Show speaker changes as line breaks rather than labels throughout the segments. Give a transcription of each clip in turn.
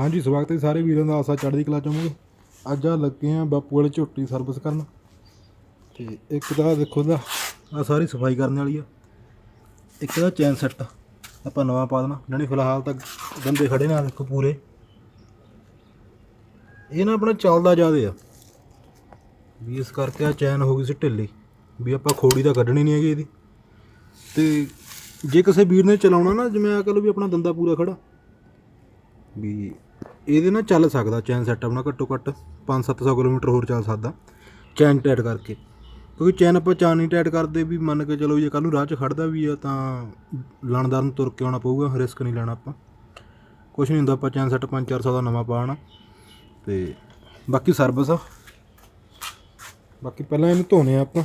ਹਾਂਜੀ, ਸਵਾਗਤ ਹੈ ਸਾਰੇ ਵੀਰਾਂ ਦਾ। ਆਸਾ ਚੜ੍ਹਦੀ ਕਲਾ ਚਾਹਾਂਗੇ ਅੱਜ ਆ ਲੱਗੇ ਆ ਬਾਪੂ ਵਾਲੇ ਝੋਟੀ ਸਰਵਿਸ ਕਰਨ। ਤੇ ਇੱਕ ਤਾਂ ਦੇਖੋ ਦਾ ਆ ਸਾਰੀ ਸਫ਼ਾਈ ਕਰਨ ਵਾਲੀ ਆ। ਇੱਕ ਦਾ ਚੈਨ ਸੈੱਟ ਆਪਾਂ ਨਵਾਂ ਪਾ ਦੇਣਾ। ਜਾਣੀ ਫਿਲਹਾਲ ਤਾਂ ਬੰਦੇ ਖੜੇ ਨੇ ਦੇਖੋ ਪੂਰੇ। ਇਹ ਨਾ ਆਪਣਾ ਚੱਲਦਾ ਜ਼ਿਆਦੇ ਆ। ਵੀ ਇਸ ਕਰਕੇ ਆ ਚੈਨ ਹੋ ਗਈ ਸੀ ਢਿੱਲੀ। ਵੀ ਆਪਾਂ ਖੋੜੀ ਤਾਂ ਕੱਢਣੀ ਨਹੀਂ ਹੈਗੀ ਇਹਦੀ। ਤੇ ਜੇ ਕਿਸੇ ਵੀਰ ਨੇ ਚਲਾਉਣਾ ਨਾ, ਜਿਵੇਂ ਆ ਕਹ ਲਓ ਵੀ ਆਪਣਾ ਦੰਦਾ ਪੂਰਾ ਖੜਾ। ਵੀ ਇਹਦੇ ਨਾਲ ਚੱਲ ਸਕਦਾ ਚੈਨ ਸੈੱਟ ਆਪਣਾ ਘੱਟੋ ਘੱਟ 5-700 ਕਿਲੋਮੀਟਰ ਹੋਰ ਚੱਲ ਸਕਦਾ ਚੈਨ ਟਾਈਟ ਕਰਕੇ। ਕਿਉਂਕਿ ਚੈਨ ਆਪਾਂ ਚਾਨ ਨਹੀਂ ਟਾਈਟ ਕਰਦੇ ਵੀ ਮੰਨ ਕੇ ਚਲੋ ਜੇ ਕੱਲ ਨੂੰ ਰਾਹ 'ਚ ਖੜਦਾ ਵੀ ਆ ਤਾਂ ਲਣਦਾਰ ਨੂੰ ਤੁਰ ਕੇ ਆਉਣਾ ਪਊਗਾ ਰਿਸਕ ਨਹੀਂ ਲੈਣਾ ਆਪਾਂ। ਕੁਝ ਨਹੀਂ ਹੁੰਦਾ ਆਪਾਂ ਚੈਨ ਸੈੱਟ 5-400 ਦਾ ਨਵਾਂ ਪਾਣਾ ਤੇ ਬਾਕੀ ਸਰਵਿਸ ਆ। ਬਾਕੀ ਪਹਿਲਾਂ ਇਹਨੂੰ ਧੋਣੇ ਆ ਆਪਾਂ।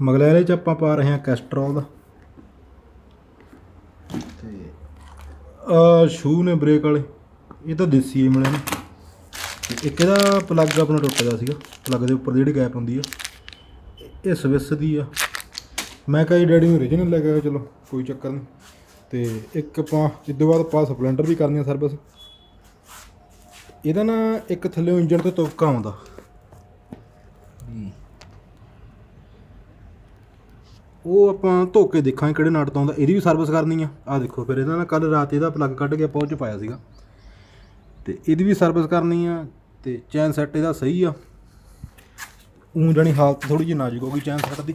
ਮਗਲੇਰੇ 'ਚ ਆਪਾਂ ਪਾ ਰਹੇ ਹਾਂ ਕੈਸਟਰੋਲ ਦਾ। ਤੇ ਆ ਸ਼ੂ ਨੇ ਬ੍ਰੇਕ ਵਾਲੇ। ਇਹ ਤਾਂ ਦੇਸੀ ਹੀ ਮਿਲੇ ਨੇ। ਤੇ ਇੱਕ ਇਹਦਾ ਪਲੱਗ ਆਪਣਾ ਟੁੱਟਦਾ ਸੀਗਾ। ਪਲੱਗ ਦੇ ਉੱਪਰ ਜਿਹੜੀ ਗੈਪ ਹੁੰਦੀ ਆ। ਇਹ ਸਵਿਸ ਦੀ ਆ। ਮੈਂ ਕਹੀ ਡੈਡੀ ਨੂੰ origignal ਲੈ ਕੇ ਆਇਆ ਚਲੋ, ਕੋਈ ਚੱਕਰ ਨਹੀਂ। ਤੇ ਇੱਕ ਆਪਾਂ ਇਸ ਤੋਂ ਬਾਅਦ ਆਪਾਂ ਸਪਲੈਂਡਰ ਵੀ ਕਰਨੀ ਆ ਸਰਵਿਸ ਇਹਦਾ ਨਾ ਇੱਕ ਥੱਲੇ ਇੰਜਨ ਤੋਂ ਤੁਪਕਾ ਆਉਂਦਾ। ਉਹ ਆਪਾਂ ਧੋ ਕੇ ਦੇਖਾਂਗੇ ਕਿਹੜੇ ਨਟ ਤੋਂ ਆਉਂਦਾ। ਇਹਦੀ ਵੀ ਸਰਵਿਸ ਕਰਨੀ ਆ। ਆ ਦੇਖੋ, ਫਿਰ ਇਹਦਾ ਨਾ ਕੱਲ ਰਾਤ ਇਹਦਾ ਪਲੱਗ ਕੱਢ ਕੇ ਪਹੁੰਚ ਪਾਇਆ ਸੀਗਾ। ਤੇ ਇਹਦੀ ਵੀ ਸਰਵਿਸ ਕਰਨੀ ਆ ਤੇ ਚੈਨ ਸੈੱਟ ਇਹਦਾ ਸਹੀ ਆ। ਉਂ ਜਾਣੀ ਹਾਲਤ ਥੋੜੀ ਜਿਹੀ ਨਾਜ਼ੁਕ ਹੋ ਗਈ ਚੈਨ ਸੈੱਟ ਦੀ।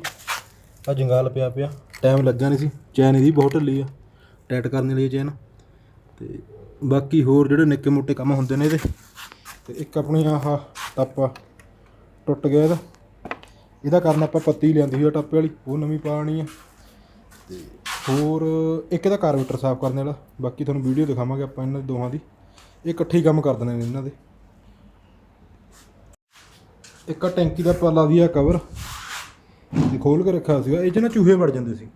ਆ ਜੰਗਾਲ ਪਿਆ ਪਿਆ ਟਾਈਮ ਲੱਗਾ ਨਹੀਂ ਸੀ। ਚੈਨ ਇਹਦੀ ਬਹੁਤ ਢਿੱਲੀ ਆ ਟਾਈਟ ਕਰਨ ਲਈ ਚੈਨ। ਤੇ ਬਾਕੀ ਹੋਰ ਜਿਹੜੇ ਨਿੱਕੇ ਮੋਟੇ ਕੰਮ ਹੁੰਦੇ ਨੇ ਇਹਦੇ, ਤੇ ਇੱਕ ਆਪਣੀ ਆਹ ਟੱਪਾ ਟੁੱਟ ਗਿਆ ਇਹਦਾ। ਇਹਦਾ ਕਾਰਨ ਆਪਾਂ ਪੱਤੀ ਲਿਆਂਦੀ ਹੋਈ ਆ ਟੱਪੇ ਵਾਲੀ, ਉਹ ਨਵੀਂ ਪਾਣੀ ਆ। ਤੇ ਹੋਰ ਇੱਕ ਇਹਦਾ ਕਾਰਬੇਟਰ ਸਾਫ਼ ਕਰਨ ਵਾਲਾ, ਬਾਕੀ ਤੁਹਾਨੂੰ ਵੀਡੀਓ ਦਿਖਾਵਾਂਗੇ ਆਪਾਂ ਇਹਨਾਂ ਦੋਹਾਂ ਦੀ। ਇਹ ਇਕੱਠੇ ਕੰਮ ਕਰ ਦੇਣੇ ਨੇ ਇਹਨਾਂ ਦੇ। ਇੱਕ ਟੈਂਕੀ ਦਾ ਪਾਲਾ ਵੀ ਆ ਕਵਰ ਇਹ ਖੋਲ ਕੇ ਰੱਖਿਆ ਸੀਗਾ। ਇਹ 'ਚ ਨਾ ਚੂਹੇ ਵੜ ਜਾਂਦੇ ਸੀ।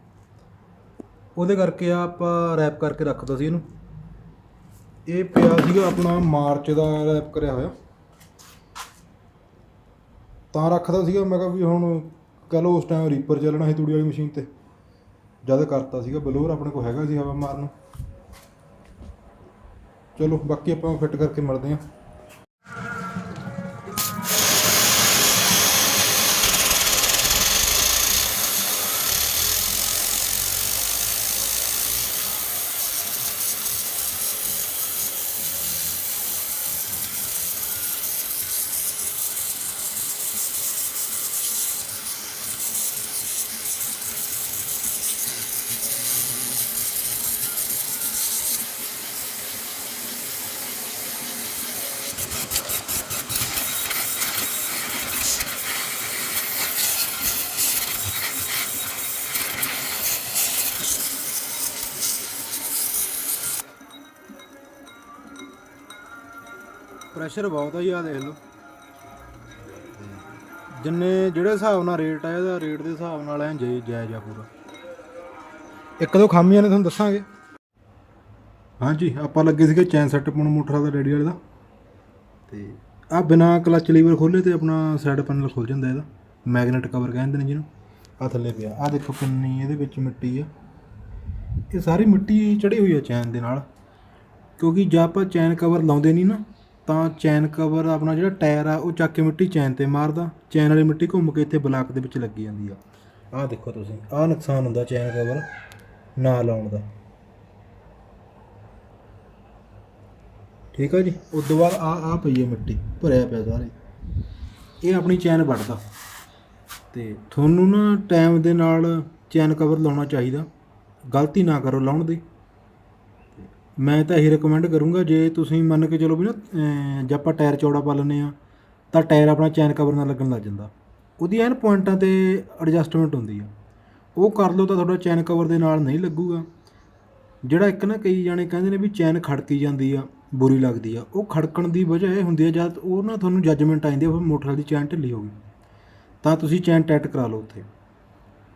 ਉਹਦੇ ਕਰਕੇ ਆ ਆਪਾਂ ਰੈਪ ਕਰਕੇ ਰੱਖਦਾ ਸੀ ਇਹਨੂੰ। ਇਹ ਪਿਆ ਸੀਗਾ ਆਪਣਾ ਮਾਰਚ ਦਾ ਰੈਪ ਕਰਿਆ ਹੋਇਆ। ਤਾਂ ਰੱਖਦਾ ਸੀਗਾ। ਮੈਂ ਕਿਹਾ ਵੀ ਹੁਣ ਕਹ ਲਓ ਉਸ ਟਾਈਮ ਰੀਪਰ ਚੱਲਣਾ ਸੀ ਤੂੜੀ ਵਾਲੀ ਮਸ਼ੀਨ ਤੇ। ਜਦ ਕਰਤਾ ਸੀਗਾ। ਬਲੋਰ ਆਪਣੇ ਕੋਲ ਹੈਗਾ ਸੀ ਹਵਾ ਮਾਰਨ ਨੂੰ। ਚਲੋ ਬਾਕੀ ਆਪਾਂ ਫਿੱਟ ਕਰਕੇ ਮਿਲਦੇ ਹਾਂ। ਪ੍ਰੈਸ਼ਰ ਬਹੁਤ ਆ ਜੀ ਆ ਦੇਖ ਲਓ। ਜਿੰਨੇ, ਜਿਹੜੇ ਹਿਸਾਬ ਨਾਲ ਰੇਟ ਆ, ਇਹਦਾ ਰੇਟ ਦੇ ਹਿਸਾਬ ਨਾਲ ਐ ਜਾਇ, ਜਾਇਜ਼ ਆ ਪੂਰਾ। ਇੱਕ ਦੋ ਖਾਮੀਆਂ ਨੇ ਤੁਹਾਨੂੰ ਦੱਸਾਂਗੇ। ਹਾਂਜੀ, ਆਪਾਂ ਲੱਗੇ ਸੀਗੇ ਚੈਨ ਸੈੱਟ ਪਾਉਣ ਮੋਟਰਾਂ ਦਾ ਰੇਡੀ ਵਾਲੇ ਦਾ। ਤੇ ਆ ਬਿਨਾ ਕਲਚ ਲੀਵਰ ਖੋਲੇ ਤੇ ਆਪਣਾ ਸਾਈਡ ਪੈਨਲ ਖੁੱਲ ਜਾਂਦਾ ਇਹਦਾ। ਮੈਗਨੇਟ ਕਵਰ ਕਹਿੰਦੇ ਨੇ ਜਿਹਨੂੰ। ਆ ਥੱਲੇ ਪਿਆ। ਆ ਦੇਖੋ ਕਿੰਨੀ ਇਹਦੇ ਵਿੱਚ ਮਿੱਟੀ ਆ। ਇਹ ਸਾਰੀ ਮਿੱਟੀ ਚੜੀ ਹੋਈ ਆ ਚੈਨ ਦੇ ਨਾਲ। ਕਿਉਂਕਿ ਜੇ ਆਪਾਂ ਚੈਨ ਕਵਰ ਲਾਉਂਦੇ ਨਹੀਂ ਨਾ ਤਾਂ ਚੈਨ ਕਵਰ ਆਪਣਾ ਜਿਹੜਾ ਟਾਇਰ ਆ, ਉਹ ਚੱਕ ਕੇ ਮਿੱਟੀ ਚੈਨ ਤੇ ਮਾਰਦਾ। ਚੈਨ ਵਾਲੀ ਮਿੱਟੀ ਘੁੰਮ ਕੇ ਇੱਥੇ ਬਲਾਕ ਦੇ ਵਿੱਚ ਲੱਗੀ ਜਾਂਦੀ ਆ। ਆਹ ਦੇਖੋ ਤੁਸੀਂ, ਆਹ ਨੁਕਸਾਨ ਹੁੰਦਾ ਚੈਨ ਕਵਰ ਨਾ ਲਾਉਣ ਦਾ। ਠੀਕ ਆ ਜੀ? ਉਸ ਤੋਂ ਬਾਅਦ ਆ ਆ ਪਈ ਹੈ ਮਿੱਟੀ, ਭਰਿਆ ਪਿਆ ਸਾਰੇ। ਇਹ ਆਪਣੀ ਚੈਨ ਵੱਢਦਾ। ਤੇ ਤੁਹਾਨੂੰ ਨਾ ਟਾਈਮ ਦੇ ਨਾਲ ਚੈਨ ਕਵਰ ਲਾਉਣਾ ਚਾਹੀਦਾ। ਗਲਤੀ ਨਾ ਕਰੋ ਲਾਉਣ ਦੀ। ਮੈਂ ਤਾਂ ਇਹੀ ਰეკਮੈਂਡ ਕਰੂੰਗਾ, ਜੇ ਤੁਸੀਂ ਮੰਨ ਕੇ ਚਲੋ ਵੀ ਨਾ ਜੇ ਆਪਾਂ ਟਾਇਰ ਚੌੜਾ ਪਾ ਲੈਂਦੇ ਆ ਤਾਂ ਟਾਇਰ ਆਪਣਾ ਚੈਨ ਕਵਰ ਨਾਲ ਲੱਗਣ ਲੱਗ ਜਾਂਦਾ। ਉਹਦੀ ਐਨ ਪੁਆਇੰਟਾਂ ਤੇ ਐਡਜਸਟਮੈਂਟ ਹੁੰਦੀ ਆ। ਉਹ ਕਰ ਲਓ ਤਾਂ ਤੁਹਾਡਾ ਚੈਨ ਕਵਰ ਦੇ ਨਾਲ ਨਹੀਂ ਲੱਗੂਗਾ। ਜਿਹੜਾ ਇੱਕ ਨਾ ਕਈ ਜਾਣੇ ਕਹਿੰਦੇ ਨੇ ਵੀ ਚੈਨ ਖੜਕੀ ਜਾਂਦੀ ਆ, ਬੁਰੀ ਲੱਗਦੀ ਆ, ਉਹ ਖੜਕਣ ਦੀ ਵਜ੍ਹਾ ਇਹ ਹੁੰਦੀ ਆ, ਜਦ ਉਹ ਨਾ ਤੁਹਾਨੂੰ ਜੱਜਮੈਂਟ ਆਉਂਦੀ ਆ ਵੀ ਮੋਟਰ ਦੀ ਚੈਨ ਢਿੱਲੀ ਹੋ ਗਈ। ਤਾਂ ਤੁਸੀਂ ਚੈਨ ਟੈਟ ਕਰਾ ਲਓ ਉੱਥੇ।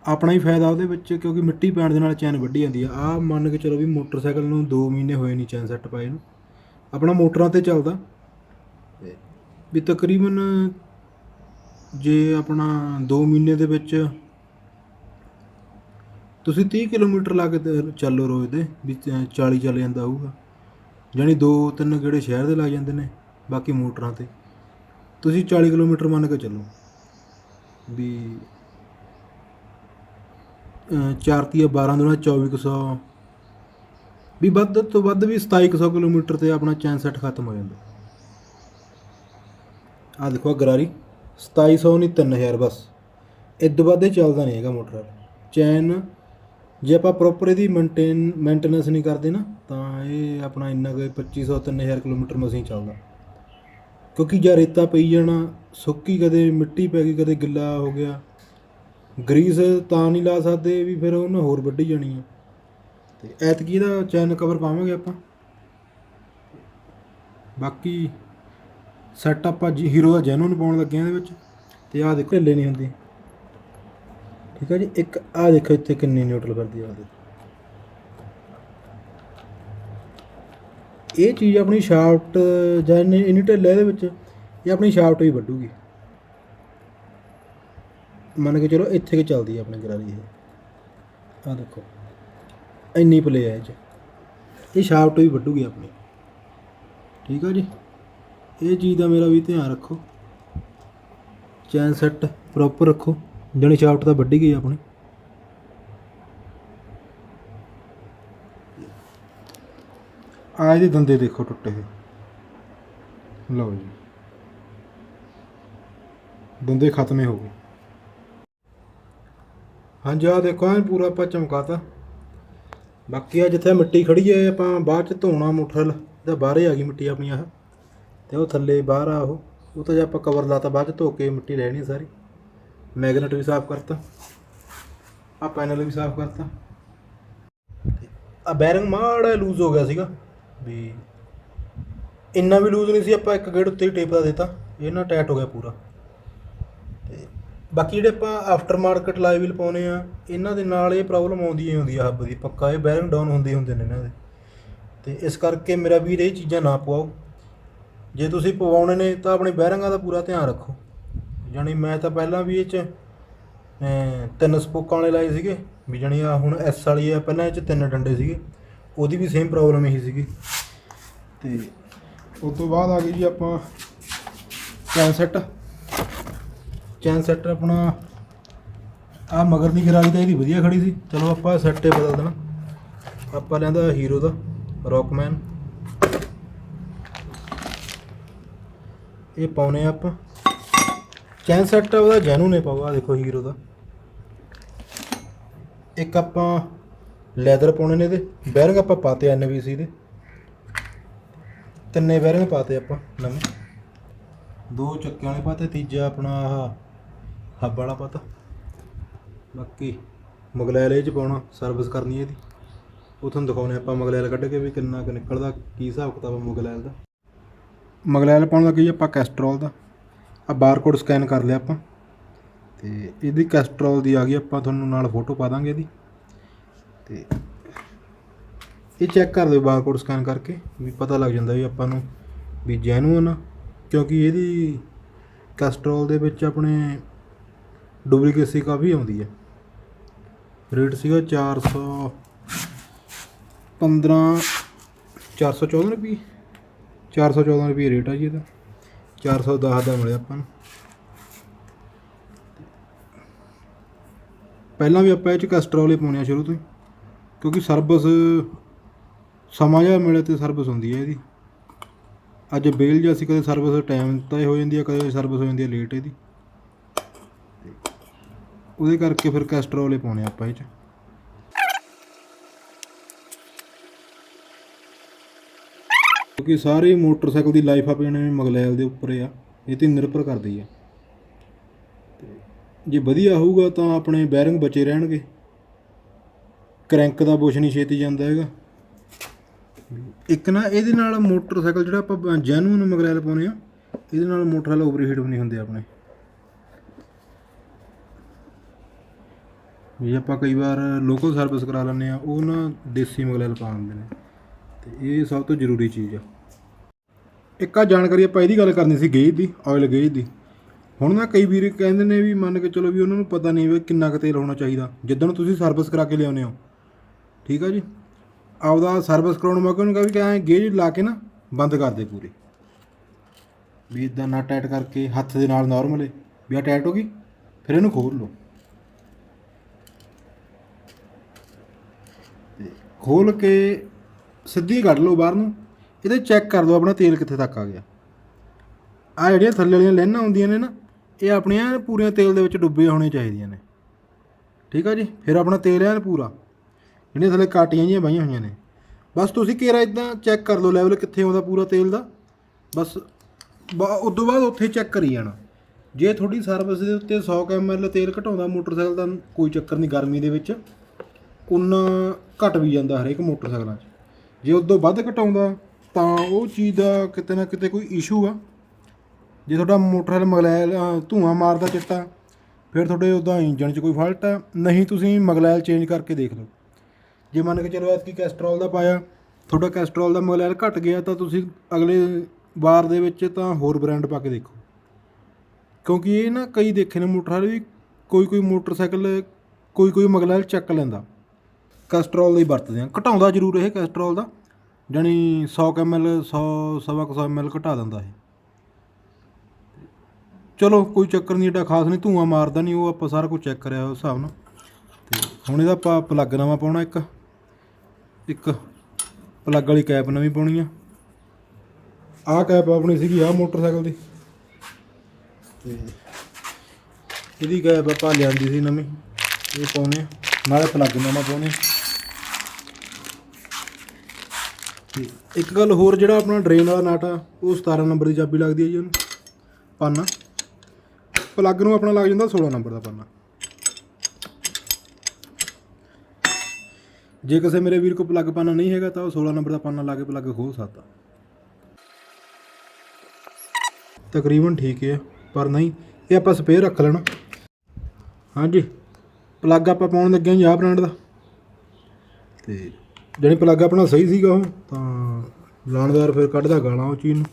ਆਪਣਾ ਹੀ ਫਾਇਦਾ ਉਹਦੇ ਵਿੱਚ, ਕਿਉਂਕਿ ਮਿੱਟੀ ਪੈਣ ਦੇ ਨਾਲ ਚੈਨ ਵੱਢੀ ਜਾਂਦੀ ਆ। ਆ ਮੰਨ ਕੇ ਚਲੋ ਵੀ ਮੋਟਰਸਾਈਕਲ ਨੂੰ 2 ਮਹੀਨੇ ਹੋਏ ਨਹੀਂ ਚੈਨ ਸੈੱਟ ਪਾਏ ਨੂੰ। ਆਪਣਾ ਮੋਟਰਾਂ ਤੇ ਚੱਲਦਾ। ਵੀ ਤਕਰੀਬਨ ਜੇ ਆਪਣਾ 2 ਮਹੀਨੇ ਦੇ ਵਿੱਚ ਤੁਸੀਂ 30 ਕਿਲੋਮੀਟਰ ਲਾ ਕੇ ਚੱਲੋ ਰੋਜ਼ ਦੇ, ਵੀ 40 ਚੱਲ ਜਾਂਦਾ ਹੋਊਗਾ। ਜਾਣੀ ਦੋ ਤਿੰਨ ਗੇੜੇ ਸ਼ਹਿਰ ਦੇ ਲੱਗ ਜਾਂਦੇ ਨੇ, ਬਾਕੀ ਮੋਟਰਾਂ ਤੇ। ਤੁਸੀਂ 40 ਕਿਲੋਮੀਟਰ ਮੰਨ ਕੇ ਚੱਲੋ। ਵੀ 4 ਤੀਆ 12 ਦੁਨਾ 2400 ਵੀ ਵੱਧ ਤੋਂ ਵੱਧ ਵੀ 2700 ਕਿਲੋਮੀਟਰ ਤੇ ਆਪਣਾ ਚੈਨ ਸੈੱਟ ਖਤਮ ਹੋ ਜਾਂਦਾ। ਆ ਦੇਖੋ ਆਹ ਗਰਾਰੀ 2700 ਨਹੀਂ 3000 ਬਸ। ਇਦੋਂ ਵੱਧ ਇਹ ਚੱਲਦਾ ਨਹੀਂ ਹੈਗਾ ਮੋਟਰ ਚੈਨ ਜੇ ਆਪਾਂ ਪ੍ਰੋਪਰ ਇਹਦੀ ਮੇਨਟੇਨ ਮੇਨਟੇਨੈਂਸ ਨਹੀਂ ਕਰਦੇ ਨਾ, ਤਾਂ ਇਹ ਆਪਣਾ ਇੰਨਾ ਕੁ 2500 3000 ਕਿਲੋਮੀਟਰ ਮਸੀਂ ਚੱਲਦਾ। ਕਿਉਂਕਿ ਜਾਂ ਰੇਤਾ ਪਈ ਜਾਣਾ, ਸੁੱਕੀ ਕਦੇ ਮਿੱਟੀ ਪੈ ਗਈ, ਕਦੇ ਗਿੱਲਾ ਹੋ ਗਿਆ। ਗਰੀਸ ਤਾਂ ਨਹੀਂ ਲਾ ਸਕਦੇ ਵੀ ਫਿਰ ਉਹਨੇ ਹੋਰ ਵੱਢੀ ਜਾਣੀ ਆ। ਤੇ ਐਤਕੀ ਇਹਦਾ ਚੈਨ ਕਵਰ ਪਾਵਾਂਗੇ ਆਪਾਂ। ਬਾਕੀ ਸੈਟ ਆਪਾਂ ਜੀ ਹੀਰੋ ਦਾ ਜੈਨੂਨ ਪਾਉਣ ਲੱਗੇ ਆ ਇਹਦੇ ਵਿੱਚ। ਤੇ ਆਹ ਦੇਖੋ ਢਿੱਲੇ ਨਹੀਂ ਹੁੰਦੇ। ਠੀਕ ਹੈ ਜੀ, ਇੱਕ ਆਹ ਦੇਖੋ ਇੱਥੇ ਕਿੰਨੀ ਨਿਊਟਰਲ ਕਰਦੀ ਆ ਇਹ ਚੀਜ਼ ਆਪਣੀ ਸ਼ਾਫਟ ਜਾਂ ਇਹਨੇ ਢਿੱਲੇ ਇਹਦੇ ਵਿੱਚ, ਇਹ ਆਪਣੀ ਸ਼ਾਫਟ ਵੀ ਵੱਢੂਗੀ। ਮੰਨ ਕੇ ਚਲੋ ਇੱਥੇ ਕਿ ਚੱਲਦੀ ਹੈ ਆਪਣੀ ਗਰਾਰੀ ਇਹ। ਆਹ ਦੇਖੋ, ਇੰਨੀ ਪਲੇ ਹੈ ਇਹ 'ਚ। ਇਹ ਸ਼ਾਫਟ ਵੀ ਵੱਢੂਗੀ ਆਪਣੀ। ਠੀਕ ਆ ਜੀ? ਇਹ ਚੀਜ਼ ਦਾ ਮੇਰਾ ਵੀ ਧਿਆਨ ਰੱਖੋ। ਚੈਨ ਸੈੱਟ ਪ੍ਰੋਪਰ ਰੱਖੋ। ਜਣੀ ਸ਼ਾਫਟ ਤਾਂ ਵੱਢੀ ਗਈ ਆਪਣੀ। ਆ ਇਹਦੇ ਦੰਦੇ ਦੇਖੋ ਟੁੱਟੇ ਹੋਏ। ਲਓ ਜੀ। ਦੰਦੇ ਖਤਮ ਹੀ ਹੋ ਗਏ। ਹਾਂਜੀ ਆ ਦੇਖੋ, ਐ ਪੂਰਾ ਆਪਾਂ ਚਮਕਾਤਾ। ਬਾਕੀ ਆ ਜਿੱਥੇ ਮਿੱਟੀ ਖੜੀ ਹੈ ਆਪਾਂ ਬਾਅਦ ਚ ਧੋਣਾ ਮੁੱਠਲ ਤੇ ਬਾਹਰੇ ਆ ਗਈ ਮਿੱਟੀ ਆਪਣੀ ਆਹ। ਤੇ ਉਹ ਥੱਲੇ ਬਾਹਰ ਆ ਉਹ ਉਹ ਤਾਂ ਜੇ ਆਪਾਂ ਕਵਰ ਲਾਤਾ, ਬਾਅਦ ਚ ਧੋ ਕੇ ਮਿੱਟੀ ਲੈਣੀ ਸਾਰੀ। ਮੈਗਨੇਟ ਵੀ ਸਾਫ਼ ਕਰਤਾ। ਆ ਪੈਨਲ ਵੀ ਸਾਫ਼ ਕਰਤਾ। ਆ ਬੈਰਿੰਗ ਮਾੜਾ ਲੂਜ਼ ਹੋ ਗਿਆ ਸੀਗਾ। ਵੀ ਇੰਨਾ ਵੀ ਲੂਜ਼ ਨਹੀਂ ਸੀ, ਆਪਾਂ ਇੱਕ ਗੇੜ ਉੱਤੇ ਹੀ ਟੇਪ ਦਾ ਦਿੱਤਾ। ਇਹ ਨਾ ਟਾਈਟ ਹੋ ਗਿਆ ਪੂਰਾ। ਬਾਕੀ ਜਿਹੜੇ ਆਪਾਂ ਆਫਟਰ ਮਾਰਕੀਟ ਲਾਈਵਲ ਪਾਉਨੇ ਆ, ਇਹਨਾਂ ਦੇ ਨਾਲ ਇਹ ਪ੍ਰੋਬਲਮ ਆਉਂਦੀ ਹੀ ਹੁੰਦੀ ਆ ਹੱਬ ਦੀ, ਪੱਕਾ ਇਹ ਬੈਰਿੰਗ ਡਾਊਨ ਹੁੰਦੇ ਹੁੰਦੇ ਨੇ ਇਹਨਾਂ ਦੇ। ਤੇ ਇਸ ਕਰਕੇ ਮੇਰਾ ਵੀਰ ਇਹ ਚੀਜ਼ਾਂ ਨਾ ਪਵਾਓ। ਜੇ ਤੁਸੀਂ ਪਵਾਉਣੇ ਨੇ ਤਾਂ ਆਪਣੇ ਬੈਰਿੰਗਾਂ ਦਾ ਪੂਰਾ ਧਿਆਨ ਰੱਖੋ। ਜਾਣੀ ਮੈਂ ਤਾਂ ਪਹਿਲਾਂ ਵੀ ਇਹ ਚ ਤਿੰਨ ਸਪੋਕਾਂ ਵਾਲੇ ਲਾਏ ਸੀਗੇ, ਵੀ ਜਾਣੀ ਆ ਹੁਣ ਐਸ ਵਾਲੀ ਆ, ਪਹਿਲਾਂ ਇਹ ਚ ਤਿੰਨ ਡੰਡੇ ਸੀਗੇ, ਉਹਦੀ ਵੀ ਸੇਮ ਪ੍ਰੋਬਲਮ ਇਹੀ ਸੀਗੀ। ਤੇ ਉਸ ਤੋਂ ਬਾਅਦ ਆ ਗਈ ਜੀ ਆਪਾਂ ਚੈਨ ਸੈੱਟ ਚੈਨ ਸੈੱਟ ਆਪਣਾ, ਆ ਮਗਰ ਦੀ ਗਰਾਰੀ ਤਾਂ ਇਹਦੀ ਵਧੀਆ ਖੜੀ ਸੀ। ਚਲੋ ਆਪਾਂ ਸੈੱਟ ਬਦਲ ਦੇਣਾ। ਆਪਾਂ ਲੈਂਦਾ ਹੀਰੋ ਦਾ ਰੌਕਮੈਨ ਇਹ ਪਾਉਨੇ ਆ ਆਪਾਂ। ਚੈਨ ਸੈੱਟ ਉਹਦਾ ਜੈਨੂ ਨੇ ਪਾਉਆ ਦੇਖੋ ਹੀਰੋ ਦਾ। ਇੱਕ ਆਪਾਂ ਲੈਦਰ ਪਾਉਣੇ ਨੇ ਇਹਦੇ। ਬੈਰਿੰਗ ਆਪਾਂ ਪਾਤੇ ਐਨਵੀਸੀ ਦੇ। ਤਿੰਨੇ ਬੈਰਿੰਗ ਪਾਤੇ ਆਪਾਂ, ਨਵੇਂ। ਦੋ ਚੱਕਿਆਂ ਵਾਲੇ ਪਾਤੇ, ਤੀਜਾ ਆਪਣਾ ਆਹ ਹੱਬ ਵਾਲਾ ਪਾਤਾ। ਬਾਕੀ ਮਗਲੈਲ ਇਹ ਚ ਪਾਉਣਾ ਸਰਵਿਸ ਕਰਨੀ ਇਹਦੀ। ਉਹ ਤੁਹਾਨੂੰ ਦਿਖਾਉਣੇ ਆਪਾਂ ਮਗਲੈਲ ਕੱਢ ਕੇ ਵੀ ਕਿੰਨਾ ਕੁ ਨਿਕਲਦਾ ਕੀ ਹਿਸਾਬ ਕਿਤਾਬ ਮਗਲੈਲ ਦਾ। ਮਗਲੈਲ ਪਾਉਣ ਲੱਗੇ ਜੀ ਆਪਾਂ ਕੈਸਟਰੋਲ ਦਾ। ਆ ਬਾਰਕੋਡ ਸਕੈਨ ਕਰ ਲਿਆ ਆਪਾਂ। ਤੇ ਇਹਦੀ ਕੈਸਟਰੋਲ ਦੀ ਆ ਗਈ ਆਪਾਂ ਤੁਹਾਨੂੰ ਨਾਲ ਫੋਟੋ ਪਾ ਦਾਂਗੇ ਇਹਦੀ। ਤੇ ਇਹ ਚੈੱਕ ਕਰ ਲਿਓ ਬਾਰਕੋਡ ਸਕੈਨ ਕਰਕੇ ਵੀ ਪਤਾ ਲੱਗ ਜਾਂਦਾ ਵੀ ਆਪਾਂ ਨੂੰ ਵੀ ਜੈਨੂਅਨ ਕਿਉਂਕਿ ਇਹਦੀ ਕੈਸਟਰੋਲ ਦੇ ਵਿੱਚ ਆਪਣੇ ਡੁਪਲੀਕੇਸੀ ਕਾਫੀ ਆਉਂਦੀ ਹੈ। ਰੇਟ ਸੀਗਾ 400 15 414 ਰੁਪਏ। 414 ਰੁਪਏ ਰੇਟ ਆ ਜੀ ਇਹਦਾ। 410 ਦਾ ਮਿਲਿਆ ਆਪਾਂ ਨੂੰ। ਪਹਿਲਾਂ ਵੀ ਆਪਾਂ ਇਹ ਚ ਕੈਸਟਰੋਲ ਹੀ ਪਾਉਣੇ ਆ ਸ਼ੁਰੂ ਤੋਂ ਹੀ, ਕਿਉਂਕਿ ਸਰਵਿਸ ਸਮਾਂ ਜਿਹਾ ਮਿਲੇ ਤੇ ਸਰਵਿਸ ਹੁੰਦੀ ਹੈ ਇਹਦੀ। ਅੱਜ ਬੇਲ ਜਿਹਾ ਸੀ, ਕਦੇ ਸਰਵਿਸ ਟਾਈਮ ਤਾਂ ਹੋ ਜਾਂਦੀ ਹੈ, ਕਦੇ ਸਰਵਿਸ ਹੋ ਜਾਂਦੀ ਹੈ ਲੇਟ ਇਹਦੀ। ਉਹਦੇ ਕਰਕੇ ਫਿਰ ਕੈਸਟਰੋਲ ਹੀ ਪਾਉਣੇ ਆਪਾਂ ਇਹ ਚ। ਕਿਉਂਕਿ ਸਾਰੇ ਮੋਟਰਸਾਈਕਲ ਦੀ ਲਾਈਫ ਆਪਣੇ ਮਗਲੈਲ ਦੇ ਉੱਪਰ ਆ, ਇਹ ਤੇ ਨਿਰਭਰ ਕਰਦੀ ਆ। ਤੇ ਜੇ ਵਧੀਆ ਹੋਊਗਾ ਤਾਂ ਆਪਣੇ ਬੈਰਿੰਗ ਬਚੇ ਰਹਿਣਗੇ। ਕਰੈਂਕ ਦਾ ਬੁਸ਼ ਨਹੀਂ ਛੇਤੀ ਜਾਂਦਾ ਹੈਗਾ। ਇੱਕ ਨਾ ਇਹਦੇ ਨਾਲ ਮੋਟਰਸਾਈਕਲ ਜਿਹੜਾ ਆਪਾਂ ਜੈਨੂਨ ਮਗਲੈਲ ਪਾਉਨੇ ਆ, ਇਹਦੇ ਨਾਲ ਮੋਟਰਸਾਈਕਲ ਓਵਰਹੀਟ ਵੀ ਨਹੀਂ ਹੁੰਦੇ ਆਪਣੇ। ਵੀ ਆਪਾਂ ਕਈ ਵਾਰ ਲੋਕਲ ਸਰਵਿਸ ਕਰਾ ਲੈਂਦੇ ਆ ਉਹ ਨਾ ਦੇਸੀ ਮਗਲੈਲ ਪਾ ਦਿੰਦੇ ਨੇ। ਤੇ ਇਹ ਸਭ ਤੋਂ ਜ਼ਰੂਰੀ ਚੀਜ਼ ਆ। ਇੱਕ ਆ ਜਾਣਕਾਰੀ ਆਪਾਂ ਇਹਦੀ ਗੱਲ ਕਰਨੀ ਸੀ ਗੇਜ ਦੀ ਆਇਲ ਗੇਜ ਦੀ। ਹੁਣ ਨਾ ਕਈ ਵੀਰ ਕਹਿੰਦੇ ਨੇ ਵੀ ਮੰਨ ਕੇ ਚਲੋ ਵੀ ਉਹਨਾਂ ਨੂੰ ਪਤਾ ਨਹੀਂ ਵੀ ਕਿੰਨਾ ਕੁ ਤੇਲ ਹੋਣਾ ਚਾਹੀਦਾ। ਜਿੱਦਣ ਤੁਸੀਂ ਸਰਵਿਸ ਕਰਾ ਕੇ ਲਿਆਉਂਦੇ ਹੋ। ਠੀਕ ਆ ਜੀ? ਆਪਦਾ ਸਰਵਿਸ ਕਰਾਉਣ ਮੌਕੇ ਉਹਨੂੰ ਕਹਾਂ ਵੀ ਕਹਾਂ ਗੇਜ ਲਾ ਕੇ ਨਾ ਬੰਦ ਕਰ ਦੇ ਪੂਰੀ। ਵੀ ਇਦਾਂ ਨਾ ਟਾਈਟ ਕਰਕੇ ਹੱਥ ਦੇ ਨਾਲ ਨਾਰਮਲ ਵੀ ਆ ਟਾਈਟ ਹੋ ਗਈ, ਫਿਰ ਇਹਨੂੰ ਖੋਲ ਲਓ। ਖੋਲ ਕੇ ਸਿੱਧੀ ਕੱਢ ਲਓ ਬਾਹਰ ਨੂੰ, ਇਹਦੇ ਚੈੱਕ ਕਰ ਲਓ ਆਪਣਾ ਤੇਲ ਕਿੱਥੇ ਤੱਕ ਆ ਗਿਆ। ਆ ਜਿਹੜੀਆਂ ਥੱਲੇ ਵਾਲੀਆਂ ਲਾਈਨਾਂ ਹੁੰਦੀਆਂ ਨੇ ਨਾ, ਇਹ ਆਪਣੀਆਂ ਪੂਰੀਆਂ ਤੇਲ ਦੇ ਵਿੱਚ ਡੁੱਬੇ ਹੋਣੇ ਚਾਹੀਦੀਆਂ ਨੇ। ਠੀਕ ਆ ਜੀ? ਫਿਰ ਆਪਣਾ ਤੇਲ ਐਨ ਪੂਰਾ। ਜਿਹੜੀਆਂ ਥੱਲੇ ਕਾਟੀਆਂ ਜਿਹੀਆਂ ਬਾਈਆਂ ਹੋਈਆਂ ਨੇ। ਬਸ ਤੁਸੀਂ ਕੇਰਾ ਇਦਾਂ ਚੈੱਕ ਕਰ ਲਓ ਲੈਵਲ ਕਿੱਥੇ ਆਉਂਦਾ ਪੂਰਾ ਤੇਲ ਦਾ। ਬਸ ਉਸ ਤੋਂ ਬਾਅਦ ਉੱਥੇ ਚੈੱਕ ਕਰੀ ਜਾਣਾ। ਜੇ ਤੁਹਾਡੀ ਸਰਵਿਸ ਦੇ ਉੱਤੇ 100 ml ਤੇਲ ਘਟਾਉਂਦਾ ਮੋਟਰਸਾਈਕਲ ਦਾ, ਕੋਈ ਚੱਕਰ ਨਹੀਂ ਗਰਮੀ ਦੇ ਵਿੱਚ। ਉਨਾ ਘਟ ਵੀ ਜਾਂਦਾ ਹਰੇਕ ਮੋਟਰਸਾਈਕਲਾਂ 'ਚ। ਜੇ ਉਦੋਂ ਵੱਧ ਘਟਾਉਂਦਾ ਤਾਂ ਉਹ ਚੀਜ਼ ਦਾ ਕਿਤੇ ਨਾ ਕਿਤੇ ਕੋਈ ਇਸ਼ੂ ਆ। ਜੇ ਤੁਹਾਡਾ ਮੋਟਰਸਾਈਕਲ ਮਗਲੈਲ ਅ, ਧੂੰਆਂ ਮਾਰਦਾ ਚਿੱਟਾ ਫਿਰ ਤੁਹਾਡੇ ਉਹਦਾ ਇੰਜਨ 'ਚ ਕੋਈ ਫਾਲਟ ਆ। ਨਹੀਂ ਤੁਸੀਂ ਮਗਲੈਲ ਚੇਂਜ ਕਰਕੇ ਦੇਖ ਲਓ। ਜੇ ਮੰਨ ਕੇ ਚਲੋ ਐਤਕੀ ਕੈਸਟਰੋਲ ਦਾ ਪਾਇਆ ਤੁਹਾਡਾ ਕੈਸਟਰੋਲ ਦਾ ਮਗਲੈਲ ਘਟ ਗਿਆ ਤਾਂ ਤੁਸੀਂ ਅਗਲੇ ਵਾਰ ਦੇ ਵਿੱਚ ਤਾਂ ਹੋਰ ਬ੍ਰਾਂਡ ਪਾ ਕੇ ਦੇਖੋ। ਕਿਉਂਕਿ ਇਹ ਨਾ ਕਈ ਦੇਖੇ ਨੇ ਮੋਟਰਸਾਈਕਲ ਵੀ ਕੋਈ ਕੋਈ ਮੋਟਰਸਾਈਕਲ ਕੋਈ ਕੋਈ ਮਗਲੈਲ ਚੱਕ ਲੈਂਦਾ। ਕੈਸਟਰੋਲ ਦਾ ਹੀ ਵਰਤਦੇ ਆ। ਘਟਾਉਂਦਾ ਜ਼ਰੂਰ ਇਹ ਕੈਸਟਰੋਲ ਦਾ। ਜਾਣੀ 100 ml 100 ਸਵਾ ਕੁ 100 ml ਘਟਾ ਦਿੰਦਾ ਇਹ। ਚਲੋ, ਕੋਈ ਚੱਕਰ ਨਹੀਂ, ਏਡਾ ਖਾਸ ਨਹੀਂ। ਧੂਆਂ ਮਾਰਦਾ ਨਹੀਂ, ਉਹ ਆਪਾਂ ਸਾਰਾ ਕੁਝ ਚੈੱਕ ਕਰਿਆ ਉਸ ਹਿਸਾਬ ਨਾਲ। ਤੇ ਹੁਣ ਇਹਦਾ ਆਪਾਂ ਪਲੱਗ ਨਵਾਂ ਪਾਉਣਾ ਇੱਕ। ਇੱਕ ਪਲੱਗ ਵਾਲੀ ਕੈਪ ਨਵੀਂ ਪਾਉਣੀ ਆ। ਆਹ ਕੈਪ ਆਪਣੀ ਸੀਗੀ, ਆਹ ਮੋਟਰਸਾਈਕਲ ਦੀ। ਤੇ ਇਹਦੀ ਕੈਪ ਆਪਾਂ ਲਿਆਂਦੀ ਸੀ ਨਵੀਂ। ਇਹ ਪਾਉਣੇ ਨਾਲੇ ਪਲੱਗ ਨਵਾਂ ਪਾਉਣੇ ਆ। ਤੇ ਇੱਕ ਗੱਲ ਹੋਰ ਜਿਹੜਾ ਆਪਣਾ ਡਰੇਨ ਵਾਲਾ ਨਟ ਆ, ਉਹ 17 ਨੰਬਰ ਦੀ ਚਾਬੀ ਲੱਗਦੀ ਹੈ ਜੀ ਉਹਨੂੰ, ਪਾਨਾ। ਪਲੱਗ ਨੂੰ ਆਪਣਾ ਲੱਗ ਜਾਂਦਾ 16 ਨੰਬਰ ਦਾ ਪਾਨਾ। ਜੇ ਕਿਸੇ ਮੇਰੇ ਵੀਰ ਕੋ ਪਲੱਗ ਪਾਨਾ ਨਹੀਂ ਹੈਗਾ, ਤਾਂ ਉਹ 16 ਨੰਬਰ ਦਾ ਪਾਨਾ ਲਾ ਕੇ ਪਲੱਗ ਖੋਲ ਸਕਦਾ। ਤਕਰੀਬਨ ਠੀਕ ਹੈ ਪਰ ਨਹੀਂ, ਇਹ ਆਪਾਂ ਸਪੇਅਰ ਰੱਖ ਲੈਣਾ। ਹਾਂਜੀ ਪਲੱਗ ਆਪਾਂ ਪਾਉਣ ਲੱਗੇ ਹਾਂ ਜੀ ਆਹ ਬ੍ਰਾਂਡ ਦਾ। ਤੇ ਜਾਣੀ ਪਲੱਗ ਆਪਣਾ ਸਹੀ ਸੀਗਾ ਉਹ, ਤਾਂ ਲਾਣਦਾਰ ਫਿਰ ਕੱਢਦਾ ਗਾਲਾਂ ਉਹ ਚੀਜ਼ ਨੂੰ।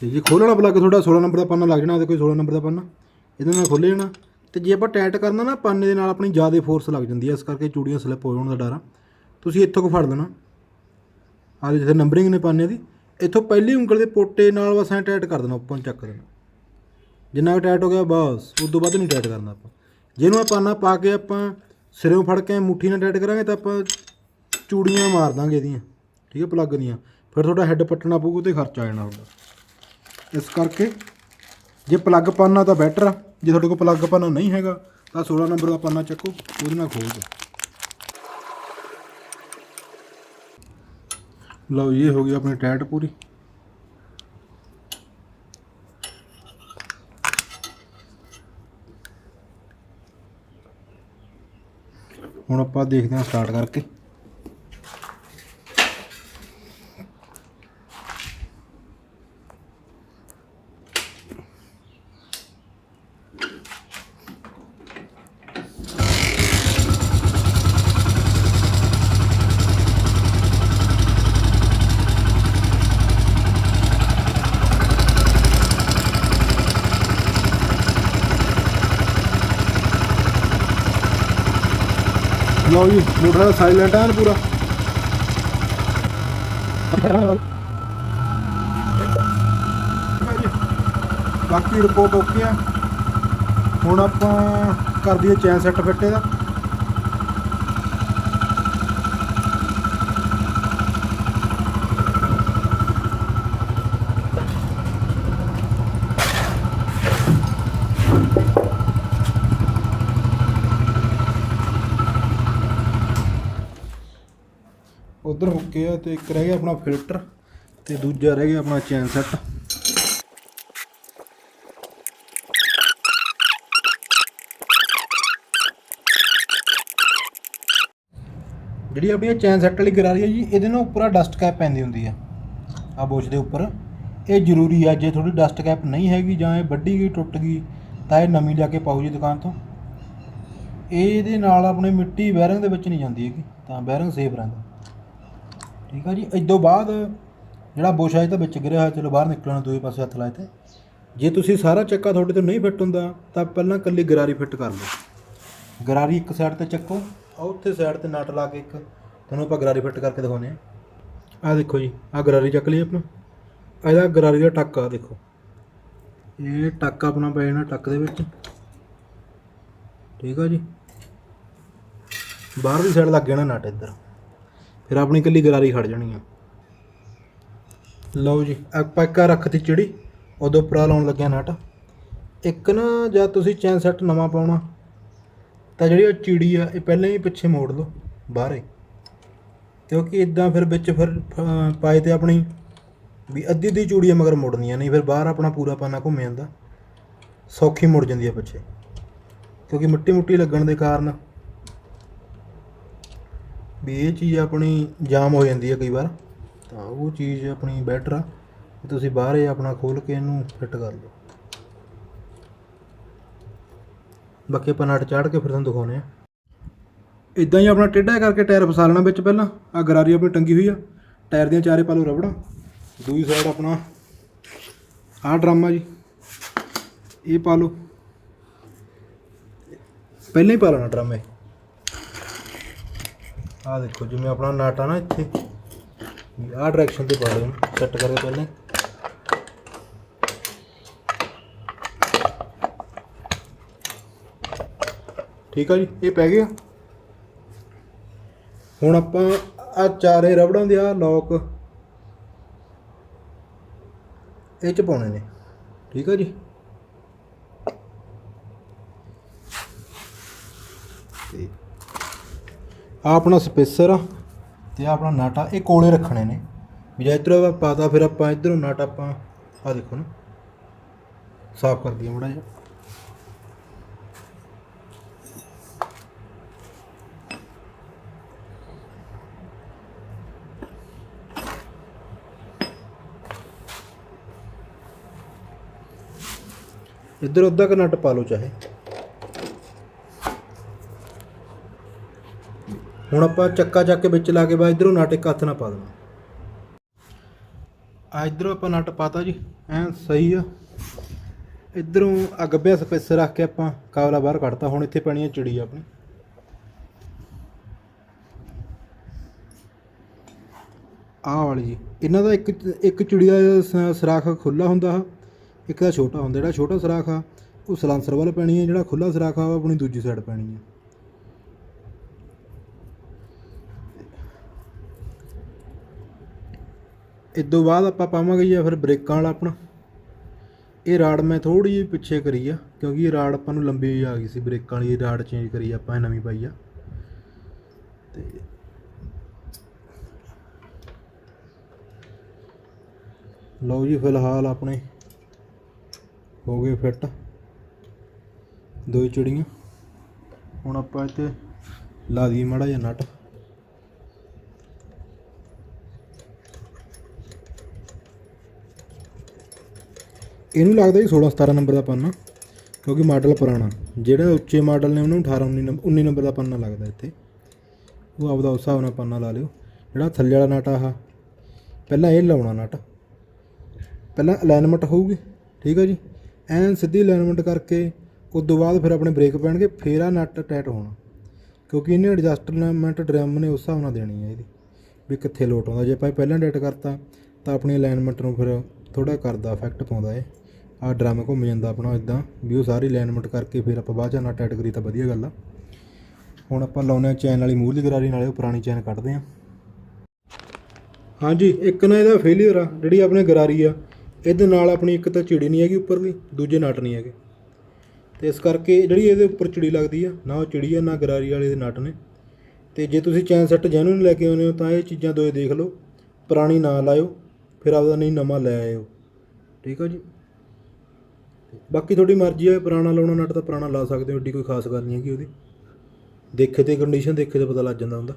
ਤੇ ਜੇ ਖੋਲਣਾ ਪਲੱਗ ਤੁਹਾਡਾ 16 ਨੰਬਰ ਦਾ ਪੰਨਾ ਲੱਗ ਜਾਣਾ ਤੇ ਕੋਈ 16 ਨੰਬਰ ਦਾ ਪੰਨਾ, ਇਹਦੇ ਨਾਲ ਖੋਲ੍ਹ ਜਾਣਾ ਤੇ ਜੇ ਆਪਾਂ ਟਾਈਟ ਕਰਨਾ ਨਾ, ਪੰਨੇ ਦੇ ਨਾਲ ਆਪਣੀ ਜ਼ਿਆਦਾ ਫੋਰਸ ਲੱਗ ਜਾਂਦੀ ਹੈ ਇਸ ਕਰਕੇ ਚੂੜੀਆਂ ਸਲਿੱਪ ਹੋ ਜਾਣ ਦਾ ਡਰ ਆ। ਤੁਸੀਂ ਇੱਥੋਂ ਕੋ ਫੜ ਲੈਣਾ। ਆਹ ਜਿੱਥੇ ਨੰਬਰਿੰਗ ਨੇ ਪਾਨੇ ਦੀ, ਇੱਥੋਂ ਪਹਿਲੀ ਉਂਗਲ ਦੇ ਪੋਟੇ ਨਾਲ ਬਸ ਐਂ ਟਾਈਟ ਕਰ ਦੇਣਾ, ਉੱਪਰ ਨੂੰ ਚੱਕ ਦੇਣਾ। ਜਿੰਨਾ ਕੁ ਟਾਈਟ ਹੋ ਗਿਆ, ਬਸ, ਉਸ ਤੋਂ ਵੱਧ ਨਹੀਂ ਟਾਈਟ ਕਰਨਾ ਆਪਾਂ। ਜਿਹਨੂੰ ਆ ਪਾਨਾ ਪਾ ਕੇ ਆਪਾਂ ਸਿਰੋਂ ਫੜ ਕੇ ਮੁੱਠੀ ਨਾਲ ਟਾਈਟ ਕਰਾਂਗੇ, ਤਾਂ ਆਪਾਂ ਚੂੜੀਆਂ ਮਾਰ ਦਾਂਗੇ ਇਹਦੀਆਂ, ਠੀਕ ਹੈ ਪਲੱਗ ਦੀਆਂ। ਫਿਰ ਤੁਹਾਡਾ ਹੈੱਡ ਪੱਟਣਾ ਪਊਗਾ ਤੇ ਖਰਚਾ ਆ ਜਾਣਾ ਤੁਹਾਡਾ। ਇਸ ਕਰਕੇ ਜੇ ਪਲੱਗ ਪਾਨਾ ਤਾਂ ਬੈਟਰ ਆ, ਜੇ ਤੁਹਾਡੇ ਕੋਲ ਪਲੱਗ ਪਾਨਾ ਨਹੀਂ ਹੈਗਾ, ਤਾਂ 16 ਨੰਬਰ ਦਾ ਪਾਨਾ ਚੱਕੋ, ਉਹਦੇ ਨਾਲ ਖੋਲ ਦਿਓ। ਲਓ ਇਹ ਹੋ ਗਈ ਆਪਣੀ ਟੈਟ ਪੂਰੀ। ਹੁਣ ਆਪਾਂ ਦੇਖਦੇ ਹਾਂ ਸਟਾਰਟ ਕਰਕੇ। ਲਓ ਜੀ, ਮੋਟਰ ਸਾਇਲੈਂਟ ਹੈ ਐਨ ਪੂਰਾ। ਬਾਕੀ ਰਿਪੋਰਟ ਓਕੇ ਆ। ਹੁਣ ਆਪਾਂ ਕਰ ਦਈਏ ਚੈਨ ਸੈੱਟ ਫਿੱਟੇ ਦਾ। ਉਧਰ ਆ ਤੇ ਇੱਕ ਰਹਿ ਗਿਆ ਆਪਣਾ ਫਿਲਟਰ ਤੇ ਦੂਜਾ ਰਹਿ ਗਿਆ ਆਪਣਾ ਚੈਨ ਸੈੱਟ। ਜਿਹੜੀ ਆਪਣੀ ਚੈਨ ਸੈੱਟ ਵਾਲੀ ਗਰਾਰੀ ਹੈ ਜੀ, ਇਹਦੇ ਨਾਲ ਉੱਪਰ ਡਸਟ ਕੈਪ ਪੈਂਦੀ ਹੁੰਦੀ ਆ। ਆ ਬੋਚ ਦੇ ਉੱਪਰ। ਇਹ ਜ਼ਰੂਰੀ ਆ, ਜੇ ਤੁਹਾਡੀ ਡਸਟ ਕੈਪ ਨਹੀਂ ਹੈਗੀ ਜਾਂ ਇਹ ਵੱਡੀ ਗਈ, ਟੁੱਟ ਗਈ, ਤਾਂ ਇਹ ਨਵੀਂ ਲਿਆ ਕੇ ਪਾਓ ਜੀ ਦੁਕਾਨ ਤੋਂ। ਇਹਦੇ ਨਾਲ ਆਪਣੇ ਮਿੱਟੀ ਬੈਰਿੰਗ ਦੇ ਵਿੱਚ ਨਹੀਂ ਜਾਂਦੀ ਹੈਗੀ, ਤਾਂ ਬੈਰਿੰਗ ਸੇਫ ਰਹਿੰਦਾ। ਠੀਕ ਆ ਜੀ ਇਦੋਂ ਬਾਅਦ ਜਿਹੜਾ ਬੋਸ਼ਾ ਇਹ ਤਾਂ ਵਿੱਚ ਗਿਰਿਆ ਹੋਇਆ, ਚਲੋ ਬਾਹਰ ਨਿਕਲਣਾ ਦੂਏ ਪਾਸੇ ਹੱਥ ਲਾਏ ਤੇ। ਜੇ ਤੁਸੀਂ ਸਾਰਾ ਚੱਕਾ ਤੁਹਾਡੇ ਤੋਂ ਨਹੀਂ ਫਿੱਟ ਹੁੰਦਾ, ਤਾਂ ਪਹਿਲਾਂ ਕੱਲੀ ਗਰਾਰੀ ਫਿੱਟ ਕਰ ਲਓ। ਗਰਾਰੀ ਇੱਕ ਸਾਈਡ ਤੇ ਚੱਕੋ ਆ ਉੱਥੇ ਸਾਈਡ ਤੇ ਨਟ ਲਾ ਕੇ ਇੱਕ, ਤੁਹਾਨੂੰ ਆਪਾਂ ਗਰਾਰੀ ਫਿੱਟ ਕਰਕੇ ਦਿਖਾਉਂਦੇ ਆ ਆਹ ਦੇਖੋ ਜੀ, ਆਹ ਗਰਾਰੀ ਚੱਕ ਲਈ ਆਪਾਂ। ਇਹਦਾ ਗਰਾਰੀ ਦਾ ਟੱਕ ਆ, ਦੇਖੋ। ਇਹ ਟੱਕ ਆਪਣਾ ਪੈ ਜਾਣਾ ਟੱਕ ਦੇ ਵਿੱਚ। ਠੀਕ ਆ ਜੀ। ਬਾਹਰਲੀ ਸਾਈਡ ਲੱਗ ਜਾਣਾ ਨਟ ਇੱਧਰ। ਫਿਰ ਆਪਣੀ ਇਕੱਲੀ ਗਰਾਰੀ ਖੜ ਜਾਣੀ ਆ। ਲਓ ਜੀ ਆਪਾਂ ਇੱਕ ਆਹ ਰੱਖਤੀ ਚਿੜੀ, ਉਦੋਂ ਉੱਪਰ ਲਾਉਣ ਲੱਗਿਆ ਨਟ। ਇੱਕ ਨਾ ਜਦ ਤੁਸੀਂ ਚੈਨ ਸੈੱਟ ਨਵਾਂ ਪਾਉਣਾ, ਤਾਂ ਜਿਹੜੀ ਉਹ ਚਿੜੀ ਆ, ਇਹ ਪਹਿਲਾਂ ਹੀ ਪਿੱਛੇ ਮੋੜ ਲਓ, ਬਾਹਰੇ ਕਿਉਂਕਿ ਇਦਾਂ ਫਿਰ ਵਿੱਚ ਫਿਰ ਪਾਏ ਤੇ ਆਪਣੀ ਵੀ ਅੱਧੀ ਅੱਧੀ ਆ ਮਗਰ ਮੁੜਨੀਆਂ, ਨਹੀਂ ਫਿਰ ਬਾਹਰ ਆਪਣਾ ਪੂਰਾ ਪਾਨਾ ਘੁੰਮ ਜਾਂਦਾ। ਸੌਖੀ ਮੁੜ ਜਾਂਦੀ ਆ ਪਿੱਛੇ। ਕਿਉਂਕਿ ਮਿੱਟੀ ਮੁੱਟੀ ਲੱਗਣ ਦੇ ਕਾਰਨ ਵੀ ਇਹ ਚੀਜ਼ ਆਪਣੀ ਜਾਮ ਹੋ ਜਾਂਦੀ ਹੈ ਕਈ ਵਾਰ, ਤਾਂ ਉਹ ਚੀਜ਼ ਆਪਣੀ ਬੈਟਰ ਆ। ਵੀ ਤੁਸੀਂ ਬਾਹਰ ਹੀ ਆਪਣਾ ਖੋਲ ਕੇ ਇਹਨੂੰ ਫਿੱਟ ਕਰ ਲਓ। ਬਾਕੀ ਆਪਾਂ ਨਟ ਚਾੜ ਕੇ ਫਿਰ ਤੁਹਾਨੂੰ ਦਿਖਾਉਨੇ ਆ ਇਦਾਂ ਹੀ ਆਪਣਾ ਟੇਢਾ ਕਰਕੇ ਟਾਇਰ ਫਸਾ ਲੈਣਾ ਵਿੱਚ ਪਹਿਲਾਂ। ਆ ਗਰਾਰੀ ਆਪਣੀ ਟੰਗੀ ਹੋਈ ਆ। ਟਾਇਰ ਦੀਆਂ ਚਾਰੇ ਪਾਲੋ ਰਬੜਾਂ। ਦੂਜੀ ਸਾਈਡ ਆਪਣਾ ਆਹ ਡਰਾਮਾ ਜੀ। ਇਹ ਪਾ ਲਓ। ਪਹਿਲਾਂ ਹੀ ਪਾ ਲੈਣਾ ਡਰਾਮੇ ਆਹ ਦੇਖੋ ਜਿਵੇਂ ਆਪਣਾ ਨਟ ਆ ਨਾ ਇੱਥੇ। ਵੀ ਆਹ ਡਾਇਰੈਕਸ਼ਨ ਤੇ ਪਾ ਲਓ ਸੈੱਟ ਕਰਕੇ ਪਹਿਲਾਂ। ਠੀਕ ਆ ਜੀ, ਇਹ ਪੈ ਗਿਆ। ਹੁਣ ਆਪਾਂ ਆ ਚਾਰੇ ਰਬੜਾਂ ਦੇ ਆ ਲੋਕ ਇਹ ਚ ਪਾਉਣੇ ਨੇ। ਠੀਕ ਆ ਜੀ। ਆ ਆਪਣਾ ਸਪੇਸਰ ਆ ਤੇ ਆ ਆਪਣਾ ਨਟ ਆ ਇਹ ਕੋਲੇ ਰੱਖਣੇ ਨੇ। ਵੀ ਜੇ ਇੱਧਰੋਂ ਆਪਾਂ ਪਾਤਾ, ਫਿਰ ਆਪਾਂ ਇੱਧਰੋਂ ਨਟ ਆਪਾਂ ਆ ਦੇਖੋ ਨਾ, ਸਾਫ਼ ਕਰ ਦਈਏ ਮੜਾ ਜਿਹਾ। ਇੱਧਰ ਉੱਧਰ ਕ ਨਟ ਪਾ ਲਓ ਚਾਹੇ। ਹੁਣ ਆਪਾਂ ਚੱਕਾ ਚੱਕ ਕੇ ਵਿੱਚ ਲਾ ਕੇ ਬਾਅਦ ਇਧਰੋਂ ਨਟ ਇੱਕ ਹੱਥ ਨਾਲ ਪਾ ਦੇਣਾ। ਆ ਇਧਰੋਂ ਆਪਾਂ ਨਟ ਪਾਤਾ ਜੀ ਐ ਸਹੀ ਆ। ਇਧਰੋਂ ਆ ਗੱਬਿਆ ਸਪੇਸਰ ਰੱਖ ਕੇ ਆਪਾਂ ਕਾਬਲਾ ਬਾਹਰ ਕੱਢਤਾ, ਹੁਣ ਇੱਥੇ ਪੈਣੀ ਹੈ ਚਿੜੀ ਆਪਣੀ। ਆਹ ਵਾਲੀ ਜੀ, ਇਹਨਾਂ ਦਾ ਇੱਕ ਇੱਕ ਚਿੜੀ ਦਾ ਸ- ਸੁਰਾਖ ਖੁੱਲਾ ਹੁੰਦਾ ਆ, ਇੱਕ ਦਾ ਛੋਟਾ ਹੁੰਦਾ, ਜਿਹੜਾ ਛੋਟਾ ਸੁਰਾਖ ਆ, ਉਹ ਸਲਾਂਸਰ ਵੱਲ ਪੈਣੀ ਹੈ ਜਿਹੜਾ ਖੁੱਲਾ ਸੁਰਾਖ ਆ, ਉਹ ਆਪਣੀ ਦੂਜੀ ਸਾਈਡ ਪੈਣੀ ਹੈ ਇਸ ਤੋਂ ਬਾਅਦ ਆਪਾਂ ਪਾਵਾਂਗੇ ਜੀ ਫਿਰ ਬ੍ਰੇਕਾਂ ਵਾਲਾ ਆਪਣਾ। ਇਹ ਰਾੜ ਮੈਂ ਥੋੜੀ ਜਿਹੀ ਪਿੱਛੇ ਕਰੀ ਆ, ਕਿਉਂਕਿ ਇਹ ਰਾੜ ਆਪਾਂ ਨੂੰ ਲੰਬੀ ਆ ਗਈ ਸੀ, ਬ੍ਰੇਕਾਂ ਵਾਲੀ ਰਾੜ ਚੇਂਜ ਕਰੀ ਆਪਾਂ ਇਹ ਨਵੀਂ ਪਾਈ ਆ। ਤੇ ਲਓ ਜੀ ਫਿਲਹਾਲ ਆਪਣੇ ਹੋ ਗਏ ਫਿੱਟ ਦੋ ਚਿੜੀਆਂ। ਹੁਣ ਆਪਾਂ ਇੱਥੇ ਲਾ ਦਈਏ ਮਾੜਾ ਜਿਹਾ ਨਟ। ਇਹਨੂੰ ਲੱਗਦਾ ਜੀ 16 17 ਨੰਬਰ ਦਾ ਪੰਨਾ, ਕਿਉਂਕਿ ਮਾਡਲ ਪੁਰਾਣਾ। ਜਿਹੜੇ ਉੱਚੇ ਮਾਡਲ ਨੇ ਉਹਨਾਂ ਨੂੰ 18 19 ਨੰਬਰ 19 ਨੰਬਰ ਦਾ ਪੰਨਾ ਲੱਗਦਾ ਇੱਥੇ। ਉਹ ਆਪਦਾ ਉਸ ਹਿਸਾਬ ਨਾਲ ਪੰਨਾ ਲਾ ਲਿਓ। ਜਿਹੜਾ ਥੱਲੇ ਵਾਲਾ ਨਟ ਆਹ, ਪਹਿਲਾਂ ਇਹ ਲਾਉਣਾ ਨਟ। ਪਹਿਲਾਂ ਅਲਾਈਨਮੈਂਟ ਹੋਊਗੀ, ਠੀਕ ਹੈ ਜੀ? ਐਨ ਸਿੱਧੀ ਅਲਾਈਨਮੈਂਟ ਕਰਕੇ ਉਸ ਤੋਂ ਬਾਅਦ ਫਿਰ ਆਪਣੇ ਬ੍ਰੇਕ ਪੈਣਗੇ, ਫੇਰ ਆ ਨਟ ਟਾਈਟ ਹੋਣਾ। ਕਿਉਂਕਿ ਇਹਨੇ ਐਡਜਸਟਮੈਂਟ ਡਰਮ ਨੇ ਉਸ ਹਿਸਾਬ ਨਾਲ ਦੇਣੀ ਹੈ ਇਹਦੀ। ਵੀ ਕਿੱਥੇ ਲੋਟ ਆਉਂਦਾ। ਜੇ ਆਪਾਂ ਪਹਿਲਾਂ ਟਾਈਟ ਕਰਤਾ, ਤਾਂ ਆਪਣੀ ਅਲਾਈਨਮੈਂਟ ਨੂੰ ਫਿਰ ਥੋੜਾ ਕਰਦਾ ਇਫੈਕਟ ਪਾਉਂਦਾ ਏ ਆ ਡਰਮ ਘੁੰਮ ਜਾਂਦਾ ਆਪਣਾ ਇਦਾਂ ਵੀ ਉਹ ਸਾਰੀ ਅਲਾਈਨਮੈਂਟ ਕਰਕੇ ਫਿਰ ਆਪਾਂ ਬਾਅਦ ਚ ਨਟ ਟਾਈਟ ਕਰੀ ਤਾਂ ਵਧੀਆ ਗੱਲ ਆ। ਹੁਣ ਆਪਾਂ ਲਾਉਨੇ ਆ ਚੈਨ ਵਾਲੀ ਮੂਹਰਲੀ ਗਰਾਰੀ ਨਾਲੇ ਉਹ ਪੁਰਾਣੀ ਚੈਨ ਕੱਢਦੇ ਆ। ਹਾਂਜੀ, ਇੱਕ ਨਾ ਇਹਦਾ ਫੇਲਿਅਰ ਆ, ਜਿਹੜੀ ਆਪਣੇ ਗਰਾਰੀ ਆ। ਇਹਦੇ ਨਾਲ ਆਪਣੀ ਇੱਕ ਤਾਂ ਚਿੜੀ ਨਹੀਂ ਹੈਗੀ ਉੱਪਰਲੀ, ਦੂਜੇ ਨਟ ਨਹੀਂ ਹੈਗੇ। ਤੇ ਇਸ ਕਰਕੇ ਜਿਹੜੀ ਇਹਦੇ ਉੱਪਰ ਚਿੜੀ ਲੱਗਦੀ ਆ, ਨਾ ਉਹ ਚਿੜੀ ਆ, ਨਾ ਗਰਾਰੀ ਵਾਲੇ ਦੇ ਨਟ ਨੇ। ਤੇ ਜੇ ਤੁਸੀਂ ਚੈਨ ਸੈੱਟ ਜੈਨੂਨ ਲੈ ਕੇ ਆਉਂਦੇ ਹੋ, ਤਾਂ ਇਹ ਚੀਜ਼ਾਂ ਦੋਏ ਦੇਖ ਲਓ। ਪੁਰਾਣੀ ਨਾ ਲਾਇਓ, ਫਿਰ ਆਪਦਾ ਨਹੀਂ ਨਵਾਂ ਲੈ ਆਇਓ। ਠੀਕ ਆ ਜੀ? ਬਾਕੀ ਤੁਹਾਡੀ ਮਰਜ਼ੀ ਹੈ, ਪੁਰਾਣਾ ਲਾਉਣਾ ਨਟ ਤਾਂ ਪੁਰਾਣਾ ਲਾ ਸਕਦੇ ਹੋ, ਏਡੀ ਕੋਈ ਖਾਸ ਗੱਲ ਨਹੀਂ ਹੈਗੀ ਉਹਦੀ। ਦੇਖੇ ਤੇ ਕੰਡੀਸ਼ਨ ਦੇਖੇ ਤੇ ਪਤਾ ਲੱਗ ਜਾਂਦਾ ਹੁੰਦਾ।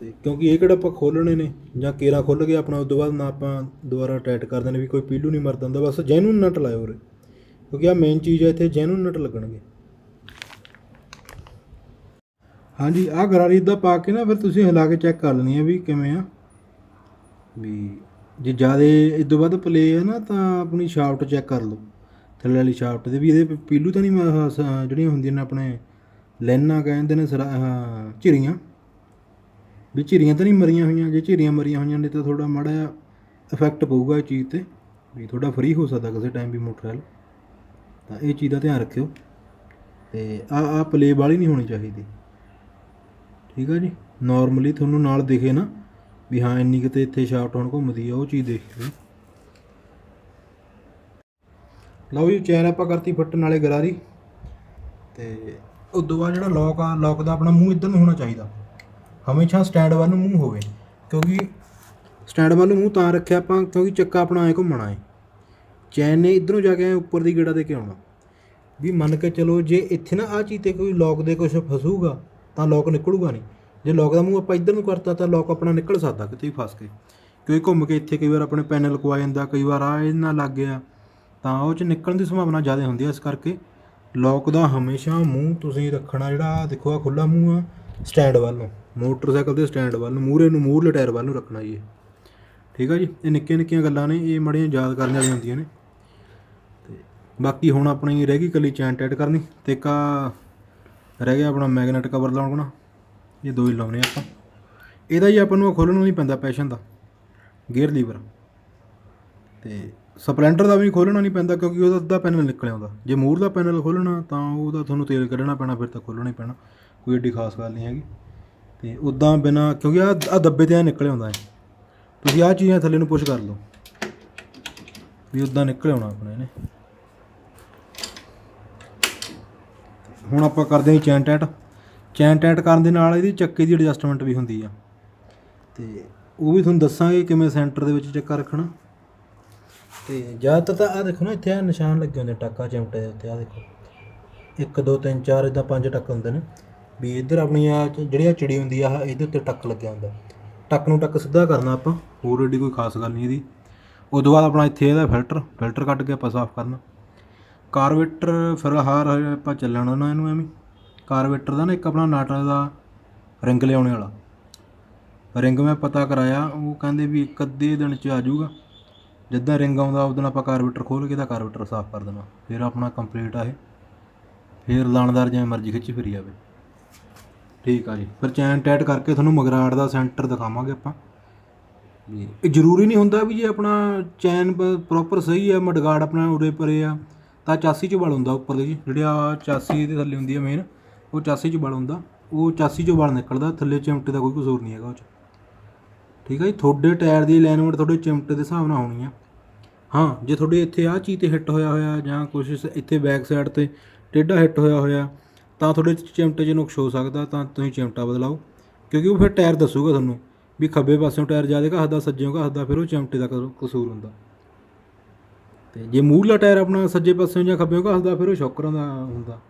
ਤੇ ਕਿਉਂਕਿ ਇਹ ਕਿਹੜਾ ਆਪਾਂ ਖੋਲਣੇ ਨੇ, ਜਾਂ ਕੇਰਾ ਖੁੱਲ ਗਿਆ ਆਪਣਾ, ਉਸ ਤੋਂ ਬਾਅਦ ਨਾ ਆਪਾਂ ਦੁਬਾਰਾ ਟਾਈਟ ਕਰ ਦੇਣੇ ਵੀ ਕੋਈ ਪੀਲੂ ਨਹੀਂ ਮਰਦਾ ਹੁੰਦਾ, ਬਸ ਜੈਨੂਨ ਨਟ ਲਾਇਓ ਉਰੇ। ਕਿਉਂਕਿ ਆ ਮੇਨ ਚੀਜ਼ ਹੈ ਇੱਥੇ ਜੈਨੂਨ ਨਟ ਲੱਗਣਗੇ। ਹਾਂਜੀ, ਆਹ ਗਰਾਰੀ ਇਦਾਂ ਪਾ ਕੇ ਨਾ, ਫਿਰ ਤੁਸੀਂ ਹਿਲਾ ਕੇ ਚੈੱਕ ਕਰ ਲੈਣੀ ਹੈ ਵੀ ਕਿਵੇਂ ਆ। ਵੀ ਜੇ ਜ਼ਿਆਦਾ ਇਸ ਤੋਂ ਵੱਧ ਪਲੇ ਹੈ ਨਾ, ਤਾਂ ਆਪਣੀ ਸ਼ਾਫਟ ਚੈੱਕ ਕਰ ਲਓ। ਥੱਲੇ ਵਾਲੀ ਸ਼ਾਫਟ ਦੇ ਵੀ ਇਹਦੇ ਪੀਲੂ ਤਾਂ ਨਹੀਂ ਜਿਹੜੀਆਂ ਹੁੰਦੀਆਂ ਨੇ ਆਪਣੇ ਲੈਨਾਂ ਕਹਿੰਦੇ ਨੇ ਸਰਾ ਝਿਰੀਆਂ। ਵੀ ਝਿਰੀਆਂ ਤਾਂ ਨਹੀਂ ਮਰੀਆਂ ਹੋਈਆਂ, ਜੇ ਝਿਰੀਆਂ ਮਰੀਆਂ ਹੋਈਆਂ ਨੇ ਤਾਂ ਥੋੜਾ ਮਾੜਾ ਜਿਹਾ ਇਫੈਕਟ ਪਊਗਾ ਇਹ ਚੀਜ਼ ਤੇ। ਵੀ ਥੋੜਾ ਫ੍ਰੀ ਹੋ ਸਕਦਾ ਕਿਸੇ ਟਾਈਮ ਵੀ ਮੋਟਰ ਤਾਂ ਇਹ ਚੀਜ਼ ਦਾ ਧਿਆਨ ਰੱਖਿਓ। ਤੇ ਆ ਆ ਪਲੇ ਵਾਲੀ ਨਹੀਂ ਹੋਣੀ ਚਾਹੀਦੀ। ਠੀਕ ਆ ਜੀ? ਨਾਰਮਲੀ ਤੁਹਾਨੂੰ ਨਾਲ ਦਿਖੇ ਨਾ। ਵੀ ਹਾਂ, ਇੰਨੀ ਕਿਤੇ ਇੱਥੇ ਸ਼ਾਫਟ ਹੁਣ ਘੁੰਮਦੀ ਆ, ਉਹ ਚੀਜ਼ ਦੇਖ ਲਓ ਜੀ, ਚੈਨ ਆਪਾਂ ਕਰਤੀ ਫੱਟਣ ਵਾਲੇ ਗਰਾਰੀ। ਤੇ ਤੋਂ ਬਾਅਦ ਜਿਹੜਾ ਲੌਕ ਆ ਲੌਕ ਦਾ ਆਪਣਾ ਮੂੰਹ ਇੱਧਰ ਨੂੰ ਹੋਣਾ ਚਾਹੀਦਾ। ਹਮੇਸ਼ਾ ਸਟੈਂਡ ਵੱਲ ਨੂੰ ਮੂੰਹ ਹੋਵੇ, ਕਿਉਂਕਿ ਸਟੈਂਡ ਵੱਲ ਨੂੰ ਮੂੰਹ ਤਾਂ ਰੱਖਿਆ ਆਪਾਂ, ਕਿਉਂਕਿ ਚੱਕਾ ਆਪਣਾ ਐ ਘੁੰਮਣਾ ਹੈ ਚੈਨ ਨੇ ਇਧਰੋਂ ਜਾ ਕੇ ਐਂ ਉੱਪਰ ਦੀ ਗੇੜਾ ਦੇ ਕੇ ਆਉਣਾ। ਵੀ ਮੰਨ ਕੇ ਚਲੋ, ਜੇ ਇੱਥੇ ਨਾ ਆ ਚੀਜ਼ ਤੇ ਕੋਈ ਲੌਕ ਦੇ ਕੁਝ ਫਸੂਗਾ, ਤਾਂ ਲੌਕ ਨਿਕਲੂਗਾ ਨਹੀਂ। ਜੇ ਲੌਕ ਦਾ ਮੂੰਹ ਆਪਾਂ ਇੱਧਰ ਨੂੰ ਕਰਤਾ ਤਾਂ ਲੌਕ ਆਪਣਾ ਨਿਕਲ ਸਕਦਾ ਕਿਤੇ ਵੀ ਫਸ ਕੇ। ਕਿਉਂਕਿ ਘੁੰਮ ਕੇ ਇੱਥੇ ਕਈ ਵਾਰ ਆਪਣੇ ਪੈਨਲ ਲਗਵਾ ਜਾਂਦਾ, ਕਈ ਵਾਰ ਆ ਇਹਨਾਂ ਲੱਗ ਗਿਆ, ਤਾਂ ਉਹ ਚ ਨਿਕਲਣ ਦੀ ਸੰਭਾਵਨਾ ਜ਼ਿਆਦਾ ਹੁੰਦੀ ਹੈ ਇਸ ਕਰਕੇ। ਲੌਕ ਦਾ ਹਮੇਸ਼ਾ ਮੂੰਹ ਤੁਸੀਂ ਰੱਖਣਾ ਜਿਹੜਾ ਦੇਖੋ ਆ ਖੁੱਲਾ ਮੂੰਹ ਆ, ਸਟੈਂਡ ਵੱਲ ਨੂੰ। ਮੋਟਰਸਾਈਕਲ ਦੇ ਸਟੈਂਡ ਵੱਲ ਨੂੰ, ਮੂਹਰੇ ਨੂੰ, ਮੂਹਰਲੇ ਟਾਇਰ ਵੱਲ ਨੂੰ ਰੱਖਣਾ ਜੀ ਠੀਕ ਆ ਜੀ? ਇਹ ਨਿੱਕੀਆਂ ਨਿੱਕੀਆਂ ਗੱਲਾਂ ਨੇ, ਇਹ ਮੜੀਆਂ ਯਾਦ ਕਰਨ ਵਾਲੀਆਂ ਹੁੰਦੀਆਂ ਨੇ। ਤੇ ਬਾਕੀ ਹੁਣ ਆਪਣੀ ਰਹਿ ਗਈ ਕੱਲੀ ਚੈਨ ਟਾਈਟ ਕਰਨੀ, ਤੇ ਕਾ ਰਹਿ ਗਿਆ ਆਪਣਾ ਮੈਗਨੇਟ ਕਵਰ ਲਾਉਣਾ ਇਹ ਦੋ ਹੀ ਲਾਉਣੇ ਆਪਾਂ। ਇਹਦਾ ਹੀ ਆਪਾਂ ਨੂੰ ਖੋਲ੍ਹਣਾ ਨਹੀਂ ਪੈਂਦਾ ਪੈਸ਼ਨ ਦਾ ਗੇਅਰ ਲੀਵਰ ਤੇ ਸਪਲੈਂਡਰ ਦਾ ਵੀ ਖੋਲ੍ਹਣਾ ਨਹੀਂ ਪੈਂਦਾ ਕਿਉਂਕਿ ਉਹਦਾ ਅੱਧਾ ਪੈਨਲ ਨਿਕਲ ਆਉਂਦਾ। ਜੇ ਮੂਰ ਦਾ ਪੈਨਲ ਖੋਲ੍ਹਣਾ ਤਾਂ ਉਹਦਾ ਤੁਹਾਨੂੰ ਤੇਲ ਕੱਢਣਾ ਪੈਣਾ, ਫਿਰ ਤਾਂ ਖੋਲ੍ਹਣਾ ਹੀ ਪੈਣਾ। ਕੋਈ ਏਡੀ ਖਾਸ ਗੱਲ ਨਹੀਂ ਹੈਗੀ। ਤੇ ਉਦਾਂ ਬਿਨਾ, ਕਿਉਂਕਿ ਆ ਆ ਦੱਬੇ ਤੇ ਆ ਨਿਕਲ ਆਉਂਦਾ ਹੈ ਤੁਸੀਂ ਆ ਚੀਜ਼ਾਂ ਥੱਲੇ ਨੂੰ ਪੁਸ਼ ਕਰ ਲਓ। ਵੀ ਉਦਾਂ ਨਿਕਲ ਆਉਣਾ ਆਪਣੇ ਨੇ। ਹੁਣ ਆਪਾਂ ਕਰਦੇ ਹਾਂ ਚੈਨ ਟੈਟ ਚੈਨ ਟੈਟ ਕਰਨ ਦੇ ਨਾਲ ਇਹਦੀ ਚੱਕੇ ਦੀ ਐਡਜਸਟਮੈਂਟ ਵੀ ਹੁੰਦੀ ਆ। ਤੇ ਉਹ ਵੀ ਤੁਹਾਨੂੰ ਦੱਸਾਂਗੇ ਕਿਵੇਂ ਸੈਂਟਰ ਦੇ ਵਿੱਚ ਚੱਕਾ ਰੱਖਣਾ। ਤੇ ਜ਼ਿਆਦਾਤਰ ਤਾਂ ਆ ਦੇਖੋ ਨਾ, ਇੱਥੇ ਆ ਨਿਸ਼ਾਨ ਲੱਗੇ ਹੁੰਦੇ ਟਾਕਾ ਚਿਮਟੇ ਦੇ ਉੱਤੇ ਆ ਦੇਖੋ। 1 2 3 4 ਇਦਾਂ ਪੰਜ ਟੱਕ ਹੁੰਦੇ ਨੇ। ਵੀ ਇੱਧਰ ਆਪਣੀ ਆ ਜਿਹੜੀ ਆ ਚਿੜੀ ਹੁੰਦੀ ਆ, ਆਹ ਇਹਦੇ ਉੱਤੇ ਟੱਕ ਲੱਗਿਆ ਹੁੰਦਾ। ਟੱਕ ਨੂੰ ਟੱਕ ਸਿੱਧਾ ਕਰਨਾ ਆਪਾਂ, ਹੋਰ ਏਡੀ ਕੋਈ ਖਾਸ ਗੱਲ ਨਹੀਂ ਇਹਦੀ। ਉਦੋਂ ਬਾਅਦ ਆਪਣਾ ਇੱਥੇ ਇਹਦਾ ਫਿਲਟਰ ਫਿਲਟਰ ਕੱਢ ਕੇ ਆਪਾਂ ਸਾਫ਼ ਕਰਨਾ। ਕਾਰਬੇਟਰ ਫਿਲਹਾਲ ਹਜੇ ਆਪਾਂ ਚੱਲਣਾ ਨਾ ਇਹਨੂੰ ਐਵੇਂ। ਕਾਰਬੇਟਰ ਦਾ ਨਾ ਇੱਕ ਆਪਣਾ ਨਾਟਾ ਦਾ ਰਿੰਗ ਲਿਆਉਣੇ ਵਾਲਾ। ਰਿੰਗ ਮੈਂ ਪਤਾ ਕਰਾਇਆ, ਉਹ ਕਹਿੰਦੇ ਵੀ ਇੱਕ ਅੱਧੇ ਦਿਨ ਚ ਆ ਜਾਊਗਾ। ਜਿੱਦਾਂ ਰਿੰਗ ਆਉਂਦਾ ਉਦੋਂ ਆਪਾਂ ਕਾਰਬੇਟਰ ਖੋਲ ਕੇ ਤਾਂ ਕਾਰਬੇਟਰ ਸਾਫ਼ ਕਰ ਦੇਣਾ ਫਿਰ ਆਪਣਾ ਕੰਪਲੀਟ ਆ ਇਹ। ਫਿਰ ਲਾਣਦਾਰ ਜਿਵੇਂ ਮਰਜ਼ੀ ਖਿੱਚ ਫਿਰੀ ਜਾਵੇ। ਠੀਕ ਆ ਜੀ। ਫਿਰ ਚੈਨ ਟਾਈਟ ਕਰਕੇ ਤੁਹਾਨੂੰ ਮਗਰਾੜ ਦਾ ਸੈਂਟਰ ਦਿਖਾਵਾਂਗੇ ਆਪਾਂ। ਵੀ ਇਹ ਜ਼ਰੂਰੀ ਨਹੀਂ ਹੁੰਦਾ ਵੀ ਜੇ ਆਪਣਾ ਚੈਨ ਪ੍ਰੋਪਰ ਸਹੀ ਹੈ ਮਡਗਾੜ ਆਪਣਾ ਉਰੇ ਪਰੇ ਆ, ਤਾਂ ਚਾਸੀ ਚ ਵਲ ਹੁੰਦਾ ਉੱਪਰ ਦੇ ਜੀ। ਜਿਹੜੇ ਆ ਚਾਸੀ ਦੇ ਥੱਲੇ ਹੁੰਦੀ ਆ ਮੇਨ ਉਹ ਚਾਸੀ ਚ ਬਲ ਹੁੰਦਾ, ਉਹ ਚਾਸੀ ਚੋਂ ਬਲ ਨਿਕਲਦਾ, ਥੱਲੇ ਚਿਮਟੇ ਦਾ ਕੋਈ ਕਸੂਰ ਨਹੀਂ ਹੈਗਾ ਉਹ ਚ। ਠੀਕ ਹੈ ਜੀ? ਤੁਹਾਡੇ ਟਾਇਰ ਦੀ ਅਲਾਈਨਮੈਂਟ ਤੁਹਾਡੇ ਚਿਮਟੇ ਦੇ ਹਿਸਾਬ ਨਾਲ ਹੋਣੀ ਆ। ਹਾਂ, ਜੇ ਤੁਹਾਡੇ ਇੱਥੇ ਆਹ ਚੀਜ਼ ਤੇ ਹਿੱਟ ਹੋਇਆ ਹੋਇਆ, ਜਾਂ ਕੁਛ ਇੱਥੇ ਬੈਕ ਸਾਈਡ ਤੇ ਟੇਢਾ ਹਿੱਟ ਹੋਇਆ ਹੋਇਆ, ਤਾਂ ਤੁਹਾਡੇ ਚਿਮਟੇ 'ਚ ਨੁਕਸ ਹੋ ਸਕਦਾ, ਤਾਂ ਤੁਸੀਂ ਚਿਮਟਾ ਬਦਲਾਓ। ਕਿਉਂਕਿ ਉਹ ਫਿਰ ਟਾਇਰ ਦੱਸੂਗਾ ਤੁਹਾਨੂੰ ਵੀ ਖੱਬੇ ਪਾਸਿਓਂ ਟਾਇਰ ਜ਼ਿਆਦਾ ਘਸਦਾ, ਸੱਜਿਓਂ ਘਸਦਾ, ਫਿਰ ਉਹ ਚਿਮਟੇ ਦਾ ਕਸੂ- ਕਸੂਰ ਹੁੰਦਾ। ਤੇ ਜੇ ਮੂਹਰਲਾ ਟਾਇਰ ਆਪਣਾ ਸੱਜੇ ਪਾਸਿਓਂ ਜਾਂ ਖੱਬਿਓਂ ਘਸਦਾ, ਫਿਰ ਉਹ ਸ਼ੌਕਰਾਂ ਦਾ ਹੁੰਦਾ।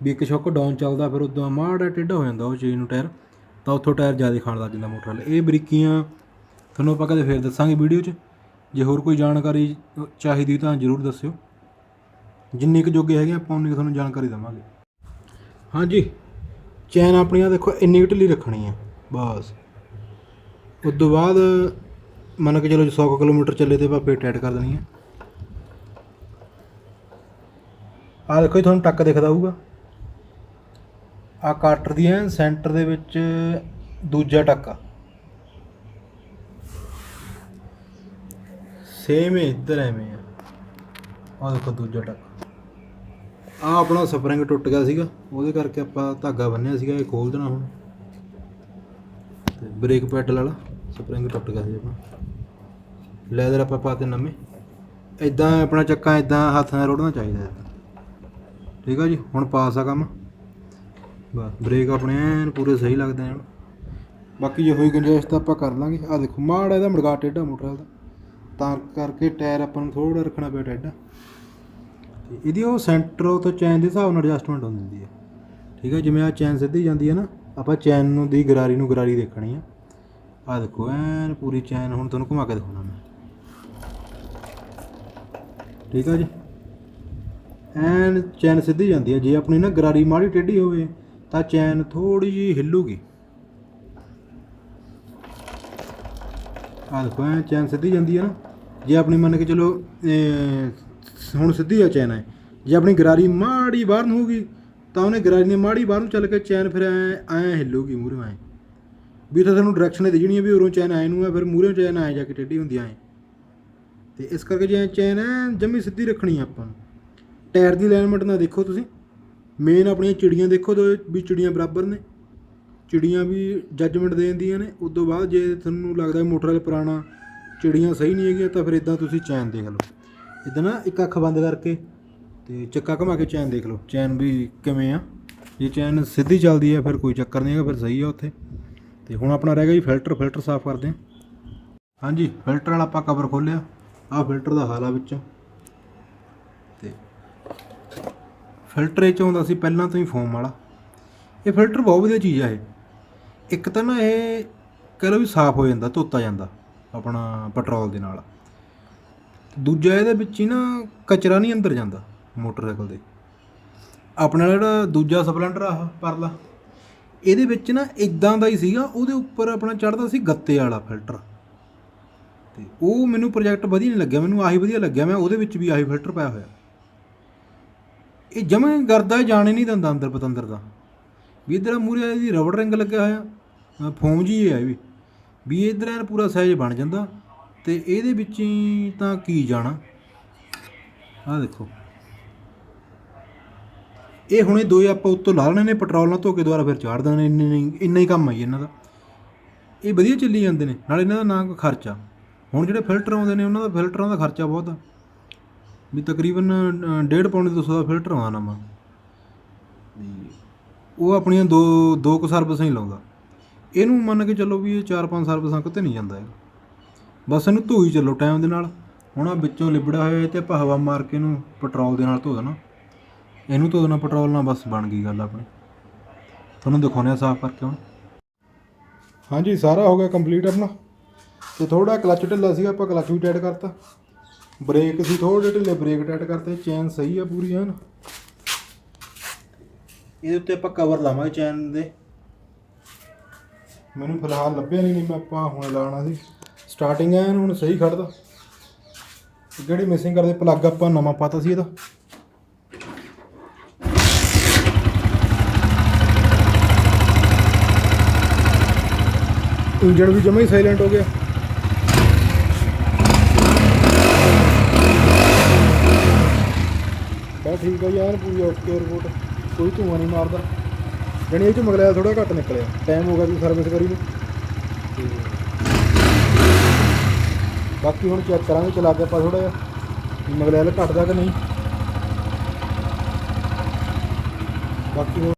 ਵੀ ਇੱਕ ਸ਼ੌਕ ਡਾਊਨ ਚੱਲਦਾ, ਫਿਰ ਉਦੋਂ ਮਾੜਾ ਟੇਢਾ ਹੋ ਜਾਂਦਾ ਉਹ ਚੀਜ਼ ਨੂੰ ਟਾਇਰ, ਤਾਂ ਉੱਥੋਂ ਟਾਇਰ ਜ਼ਿਆਦਾ ਖਾਣ ਲੱਗ ਜਾਂਦਾ ਮੋਟਰ ਵਾਲੇ ਇਹ ਬਰੀਕੀਆਂ, ਤੁਹਾਨੂੰ ਆਪਾਂ ਕਦੇ ਫੇਰ ਦੱਸਾਂਗੇ ਵੀਡੀਓ 'ਚ। ਜੇ ਹੋਰ ਕੋਈ ਜਾਣਕਾਰੀ ਚਾਹੀਦੀ ਤਾਂ ਜ਼ਰੂਰ ਦੱਸਿਓ। ਜਿੰਨੀ ਕੁ ਜੋਗੇ ਹੈਗੇ ਆਪਾਂ, ਉਨੀ ਕੁ ਤੁਹਾਨੂੰ ਜਾਣਕਾਰੀ ਦੇਵਾਂਗੇ। ਹਾਂਜੀ, ਚੈਨ ਆਪਣੀ ਦੇਖੋ, ਇੰਨੀ ਕੁ ਢਿੱਲੀ ਰੱਖਣੀ ਆ, ਬਸ। ਉਸ ਤੋਂ ਬਾਅਦ ਮੰਨ ਕੇ ਚਲੋ 100 ਕਿਲੋਮੀਟਰ ਚੱਲੇ ਤੇ ਆਪਾਂ ਫੇਰ ਟਾਈਟ ਕਰ ਦੇਣੀ ਆ। ਆ ਦੇਖੋ ਜੀ, ਤੁਹਾਨੂੰ ਟੱਕ ਦਿਖਦਾ ਹੋਊਗਾ। ਆ ਕਾਟਰ ਦੀ ਐ ਸੈਂਟਰ ਦੇ ਵਿੱਚ ਦੂਜਾ ਟੱਕ। ਸੇਮ ਹੀ ਇੱਧਰ ਐਵੇਂ ਆ। ਆ ਦੇਖੋ ਦੂਜਾ ਟੱਕਾ। ਆ ਆਪਣਾ ਸਪਰਿੰਗ ਟੁੱਟ ਗਿਆ ਸੀਗਾ। ਉਹਦੇ ਕਰਕੇ ਆਪਾਂ ਧਾਗਾ ਬੰਨਿਆ ਸੀਗਾ, ਇਹ ਖੋਲ ਦੇਣਾ ਹੁਣ। ਤੇ ਬ੍ਰੇਕ ਪੈਡਲ ਵਾਲਾ ਸਪਰਿੰਗ ਟੁੱਟ ਗਿਆ ਸੀ ਆਪਣਾ। ਲੈਦਰ ਆਪਾਂ ਪਾਤੇ ਨਵੇਂ ਇਦਾਂ ਆਪਣਾ ਚੱਕਾ ਇਦਾਂ ਹੱਥ ਨਾਲ ਰੋੜਨਾ ਚਾਹੀਦਾ ਠੀਕ ਆ ਜੀ, ਹੁਣ ਪਾਸ ਆ ਕੰਮ ਬਸ ਬ੍ਰੇਕ ਆਪਣੇ ਐਨ ਪੂਰੇ ਸਹੀ ਲੱਗਦੇ ਹਨ ਬਾਕੀ ਜੇ ਹੋਈ ਗੁੰਜਾਇਸ਼ ਤਾਂ ਆਪਾਂ ਕਰ ਲਾਂਗੇ। ਆ ਦੇਖੋ, ਮਾੜਾ ਇਹਦਾ ਮੜਗਾ ਟੇਢਾ ਮੋਟਰ ਦਾ। ਤਾਂ ਕਰਕੇ ਟਾਇਰ ਆਪਾਂ ਨੂੰ ਥੋੜਾ ਰੱਖਣਾ ਪਿਆ ਟੇਢਾ ਇਹਦੀ ਉਹ ਸੈਂਟਰ ਤੋਂ ਚੈਨ ਦੇ ਹਿਸਾਬ ਨਾਲ ਐਡਜਸਟਮੈਂਟ ਹੁੰਦੀ ਹੈ। ਠੀਕ ਹੈ, ਜਿਵੇਂ ਆ ਚੈਨ ਸਿੱਧੀ ਜਾਂਦੀ ਹੈ ਨਾ, ਆਪਾਂ ਚੈਨ ਨੂੰ ਦੀ ਗਰਾਰੀ ਨੂੰ ਗਰਾਰੀ ਦੇਖਣੀ ਆ। ਆ ਦੇਖੋ, ਐਨ ਪੂਰੀ ਚੈਨ ਹੁਣ ਤੁਹਾਨੂੰ ਘੁਮਾ ਕੇ ਦਿਖਾਉਣਾ ਮੈਂ। ਠੀਕ ਆ ਜੀ? ਐਨ ਚੈਨ ਸਿੱਧੀ ਜਾਂਦੀ ਹੈ। ਜੇ ਆਪਣੀ ਨਾ ਗਰਾਰੀ ਮਾੜੀ ਟੇਢੀ ਹੋਵੇ ਤਾਂ ਚੈਨ ਥੋੜੀ ਜਿਹੀ ਹਿੱਲੂਗੀ। ਆ ਦੇਖੋ ਐਨ ਚੈਨ ਸਿੱਧੀ ਜਾਂਦੀ ਹੈ ਨਾ। ਜੇ ਆਪਣੀ ਮੰਨ ਕੇ ਚਲੋ ਹੁਣ ਸਿੱਧੀ ਆ ਚੈਨ ਹੈ ਜੇ ਆਪਣੀ ਗਰਾਰੀ ਮਾੜੀ ਬਾਹਰ ਨੂੰ ਹੋਊਗੀ, ਤਾਂ ਉਹਨੇ ਗਰਾਰੀ ਨੇ ਮਾੜੀ ਬਾਹਰ ਨੂੰ ਚੱਲ ਕੇ ਚੈਨ ਫਿਰ ਐ ਐ ਹਿੱਲੂਗੀ ਮੂਹਰੇ ਐ। ਵੀ ਤਾਂ ਤੁਹਾਨੂੰ ਡਾਇਰੈਕਸ਼ਨ ਦੇ ਜਣੀ ਵੀ ਉਰੋਂ ਚੈਨ ਆਏ ਨੂੰ ਹੈ ਫਿਰ ਮੂਹਰੇ ਚੈਨ ਆਏ ਜਾ ਕੇ ਟੇਢੀ ਹੁੰਦੀ ਆਏ ਤੇ ਇਸ ਕਰਕੇ ਜੇ ਚੈਨ ਹੈ ਜੰਮੀ ਸਿੱਧੀ ਰੱਖਣੀ ਆ ਆਪਾਂ ਨੂੰ। ਟਾਇਰ ਦੀ ਅਲਾਈਨਮੈਂਟ ਨਾ ਦੇਖੋ ਤੁਸੀਂ। ਮੇਨ ਆਪਣੀਆਂ ਚਿੜੀਆਂ ਦੇਖੋ ਦੋ ਵੀ ਚਿੜੀਆਂ ਬਰਾਬਰ ਨੇ। ਚਿੜੀਆਂ ਵੀ ਜੱਜਮੈਂਟ ਦੇ ਦਿੰਦੀਆਂ ਨੇ। ਉਸ ਤੋਂ ਬਾਅਦ ਜੇ ਤੁਹਾਨੂੰ ਲੱਗਦਾ ਮੋਟਰ ਵਾਲਾ ਪੁਰਾਣਾ, ਚਿੜੀਆਂ ਸਹੀ ਨਹੀਂ ਹੈਗੀਆਂ, ਤਾਂ ਫਿਰ ਇਦਾਂ ਤੁਸੀਂ ਚੈਨ ਦੇਖ ਲਓ। ਇਦਾਂ ਨਾ ਇੱਕ ਅੱਖ ਬੰਦ ਕਰਕੇ ਤੇ ਚੱਕਾ ਘੁਮਾ ਕੇ ਚੈਨ ਦੇਖ ਲਓ। ਚੈਨ ਵੀ ਕਿਵੇਂ ਆ? ਜੇ ਚੈਨ ਸਿੱਧੀ ਚੱਲਦੀ ਹੈ ਫਿਰ ਕੋਈ ਚੱਕਰ ਨਹੀਂ ਹੈਗਾ, ਫਿਰ ਸਹੀ ਆ ਉੱਥੇ। ਤੇ ਹੁਣ ਆਪਣਾ ਰਹਿ ਗਿਆ ਜੀ ਫਿਲਟਰ ਫਿਲਟਰ ਸਾਫ਼ ਕਰਦੇ ਹਾਂ ਹਾਂਜੀ ਫਿਲਟਰ ਵਾਲਾ ਆਪਾਂ ਕਵਰ ਖੋਲਿਆ ਆਹ ਫਿਲਟਰ ਦਾ ਹਾਲ ਆ ਵਿੱਚੋਂ ਤੇ ਫਿਲਟਰ ਇਹ 'ਚ ਆਉਂਦਾ ਸੀ ਪਹਿਲਾਂ ਤੋਂ ਹੀ ਫੋਮ ਵਾਲਾ। ਇਹ ਫਿਲਟਰ ਬਹੁਤ ਵਧੀਆ ਚੀਜ਼ ਆ ਇਹ। ਇੱਕ ਤਾਂ ਨਾ ਇਹ ਕਹਿ ਲਓ ਵੀ ਸਾਫ਼ ਹੋ ਜਾਂਦਾ, ਧੋਤਾ ਜਾਂਦਾ ਆਪਣਾ ਪੈਟਰੋਲ ਦੇ ਨਾਲ। ਦੂਜਾ ਇਹਦੇ ਵਿੱਚ ਹੀ ਨਾ ਕਚਰਾ ਨਹੀਂ ਅੰਦਰ ਜਾਂਦਾ ਮੋਟਰਸਾਈਕਲ ਦੇ ਆਪਣਾ ਜਿਹੜਾ ਦੂਜਾ ਸਪਲੈਂਡਰ ਆ ਪਰਲਾ, ਇਹਦੇ ਵਿੱਚ ਨਾ ਇਦਾਂ ਦਾ ਹੀ ਸੀਗਾ, ਉਹਦੇ ਉੱਪਰ ਆਪਣਾ ਚੜਦਾ ਸੀ ਗੱਤੇ ਵਾਲਾ ਫਿਲਟਰ। ਤੇ ਉਹ ਮੈਨੂੰ ਪ੍ਰੋਜੈਕਟ ਵਧੀਆ ਨਹੀਂ ਲੱਗਿਆ, ਮੈਨੂੰ ਆਹੀ ਵਧੀਆ ਲੱਗਿਆ, ਮੈਂ ਉਹਦੇ ਵਿੱਚ ਵੀ ਆਹੀ ਫਿਲਟਰ ਪਾਇਆ ਹੋਇਆ। ਇਹ ਜਮੇ ਕਰਦਾ ਜਾਣੇ ਨਹੀਂ ਦਿੰਦਾ ਅੰਦਰ ਪਤੰਦਰ ਦਾ। ਵੀ ਇਧਰ ਮੂਰੇ ਇਹਦੀ ਰਬੜ ਰਿੰਗ ਲੱਗਿਆ ਹੋਇਆ ਫੋਮ ਜੀ ਹੈ ਇਹ ਵੀ। ਵੀ ਇਧਰ ਐਨ ਪੂਰਾ ਸਾਈਜ਼ ਬਣ ਜਾਂਦਾ, ਤੇ ਇਹਦੇ ਵਿੱਚ ਹੀ ਤਾਂ ਕੀ ਜਾਣਾ। ਆਹ ਦੇਖੋ। ਇਹ ਹੁਣੇ ਦੋ ਆਪਾਂ ਉੱਤੋਂ ਲਾ ਲੈਣੇ ਨੇ, ਪੈਟਰੋਲ ਨਾਲ ਧੋ ਕੇ ਦੁਬਾਰਾ ਫਿਰ ਚਾੜ ਦੇਣੇ ਇੰਨੇ ਨਹੀਂ, ਇੰਨਾ ਹੀ ਕੰਮ ਆਈ ਇਹਨਾਂ ਦਾ। ਇਹ ਵਧੀਆ ਚੱਲੀ ਜਾਂਦੇ ਨੇ, ਨਾਲ ਇਹਨਾਂ ਦਾ ਨਾ ਖਰਚਾ। ਹੁਣ ਜਿਹੜੇ ਫਿਲਟਰ ਆਉਂਦੇ ਨੇ, ਉਹਨਾਂ ਦਾ ਫਿਲਟਰਾਂ ਦਾ ਖਰਚਾ ਬਹੁਤ ਆ। ਵੀ ਤਕਰੀਬਨ ਅ, ਡੇਢ ਪੌਣੇ 200 ਦਾ ਫਿਲਟਰ ਆਉਂਦਾ ਨਵਾਂ। ਵੀ ਉਹ ਆਪਣੀਆਂ ਦੋ ਦੋ ਕੁ ਸਰਵਿਸਾਂ ਹੀ ਲਾਉਂਦਾ। ਇਹਨੂੰ ਮੰਨ ਕੇ ਚੱਲੋ ਵੀ ਇਹ ਚਾਰ ਪੰਜ ਸਰਵਿਸਾਂ ਕਿਤੇ ਨਹੀਂ ਜਾਂਦਾ ਹੈਗਾ ਬਸ ਇਹਨੂੰ ਧੋਈ ਚੱਲੋ ਟਾਈਮ ਦੇ ਨਾਲ। ਹੁਣ ਆ ਵਿੱਚੋਂ ਲਿਬੜਾ ਹੋਇਆ ਇਹ ਤੇ ਆਪਾਂ ਹਵਾ ਮਾਰ ਕੇ ਇਹਨੂੰ ਪੈਟਰੋਲ ਦੇ ਨਾਲ ਧੋ ਦੇਣਾ। ਇਹਨੂੰ ਧੋ ਦੇਣਾ ਪੈਟਰੋਲ ਨਾਲ ਬਸ ਬਣ ਗਈ ਗੱਲ ਆਪਣੀ। ਤੁਹਾਨੂੰ ਦਿਖਾਉਣੇ ਆ ਸਾਫ਼ ਕਰਕੇ ਹੁਣ। ਹਾਂਜੀ ਸਾਰਾ ਹੋ ਗਿਆ ਕੰਪਲੀਟ ਆਪਣਾ। ਤੇ ਥੋੜਾ ਕਲੱਚ ਢਿੱਲਾ ਸੀਗਾ ਆਪਾਂ ਕਲੱਚ ਵੀ ਟਾਈਟ ਕਰਤਾ। ਬ੍ਰੇਕ ਸੀ ਥੋੜੇ ਢਿੱਲੇ ਬ੍ਰੇਕ ਟਾਈਟ ਕਰਤੇ ਚੈਨ ਸਹੀ ਆ ਪੂਰੀ ਐਨ। ਇਹਦੇ ਉੱਤੇ ਆਪਾਂ ਕਵਰ ਲਾਵਾਂਗੇ ਚੈਨ ਦੇ। ਮੈਨੂੰ ਫਿਲਹਾਲ ਲੱਭਿਆ ਨਹੀਂ ਨਹੀਂ ਮੈਂ ਆਪਾਂ ਹੁਣ ਲਾਉਣਾ ਸੀ। ਸਟਾਰਟਿੰਗ ਐਨ ਹੁਣ ਸਹੀ ਖੜਦਾ ਜਿਹੜੀ ਮਿਸਿੰਗ ਕਰਦੇ ਪਲੱਗ ਆਪਾਂ ਨਵਾਂ ਪਾਤਾ ਸੀ ਇਹਦਾ। ਇੰਜਣ ਵੀ ਜਮਾ ਹੀ ਸਾਇਲੈਂਟ ਹੋ ਗਿਆ। ਠੀਕ ਹੈ ਯਾਰ ਪੂਰੀ ਓਕੇ ਰਿਪੋਰਟ ਕੋਈ ਧੂਆਂ ਨਹੀਂ ਮਾਰਦਾ। ਜਾਣੀ ਇਹ ਚ ਮਗਲਿਆ ਥੋੜਾ ਘੱਟ ਨਿਕਲਿਆ। ਟਾਈਮ ਹੋ ਗਿਆ ਵੀ ਸਰਵਿਸ ਕਰੀ ਨੂੰ। ਤੇ ਬਾਕੀ ਹੁਣ ਚੈੱਕ ਕਰਾਂਗੇ, ਚਲਾ ਕੇ ਆਪਾਂ ਥੋੜਾ ਜਿਹਾ। ਮਗਲਿਆ ਘਟਦਾ ਕਿ ਨਹੀਂ। ਬਾਕੀ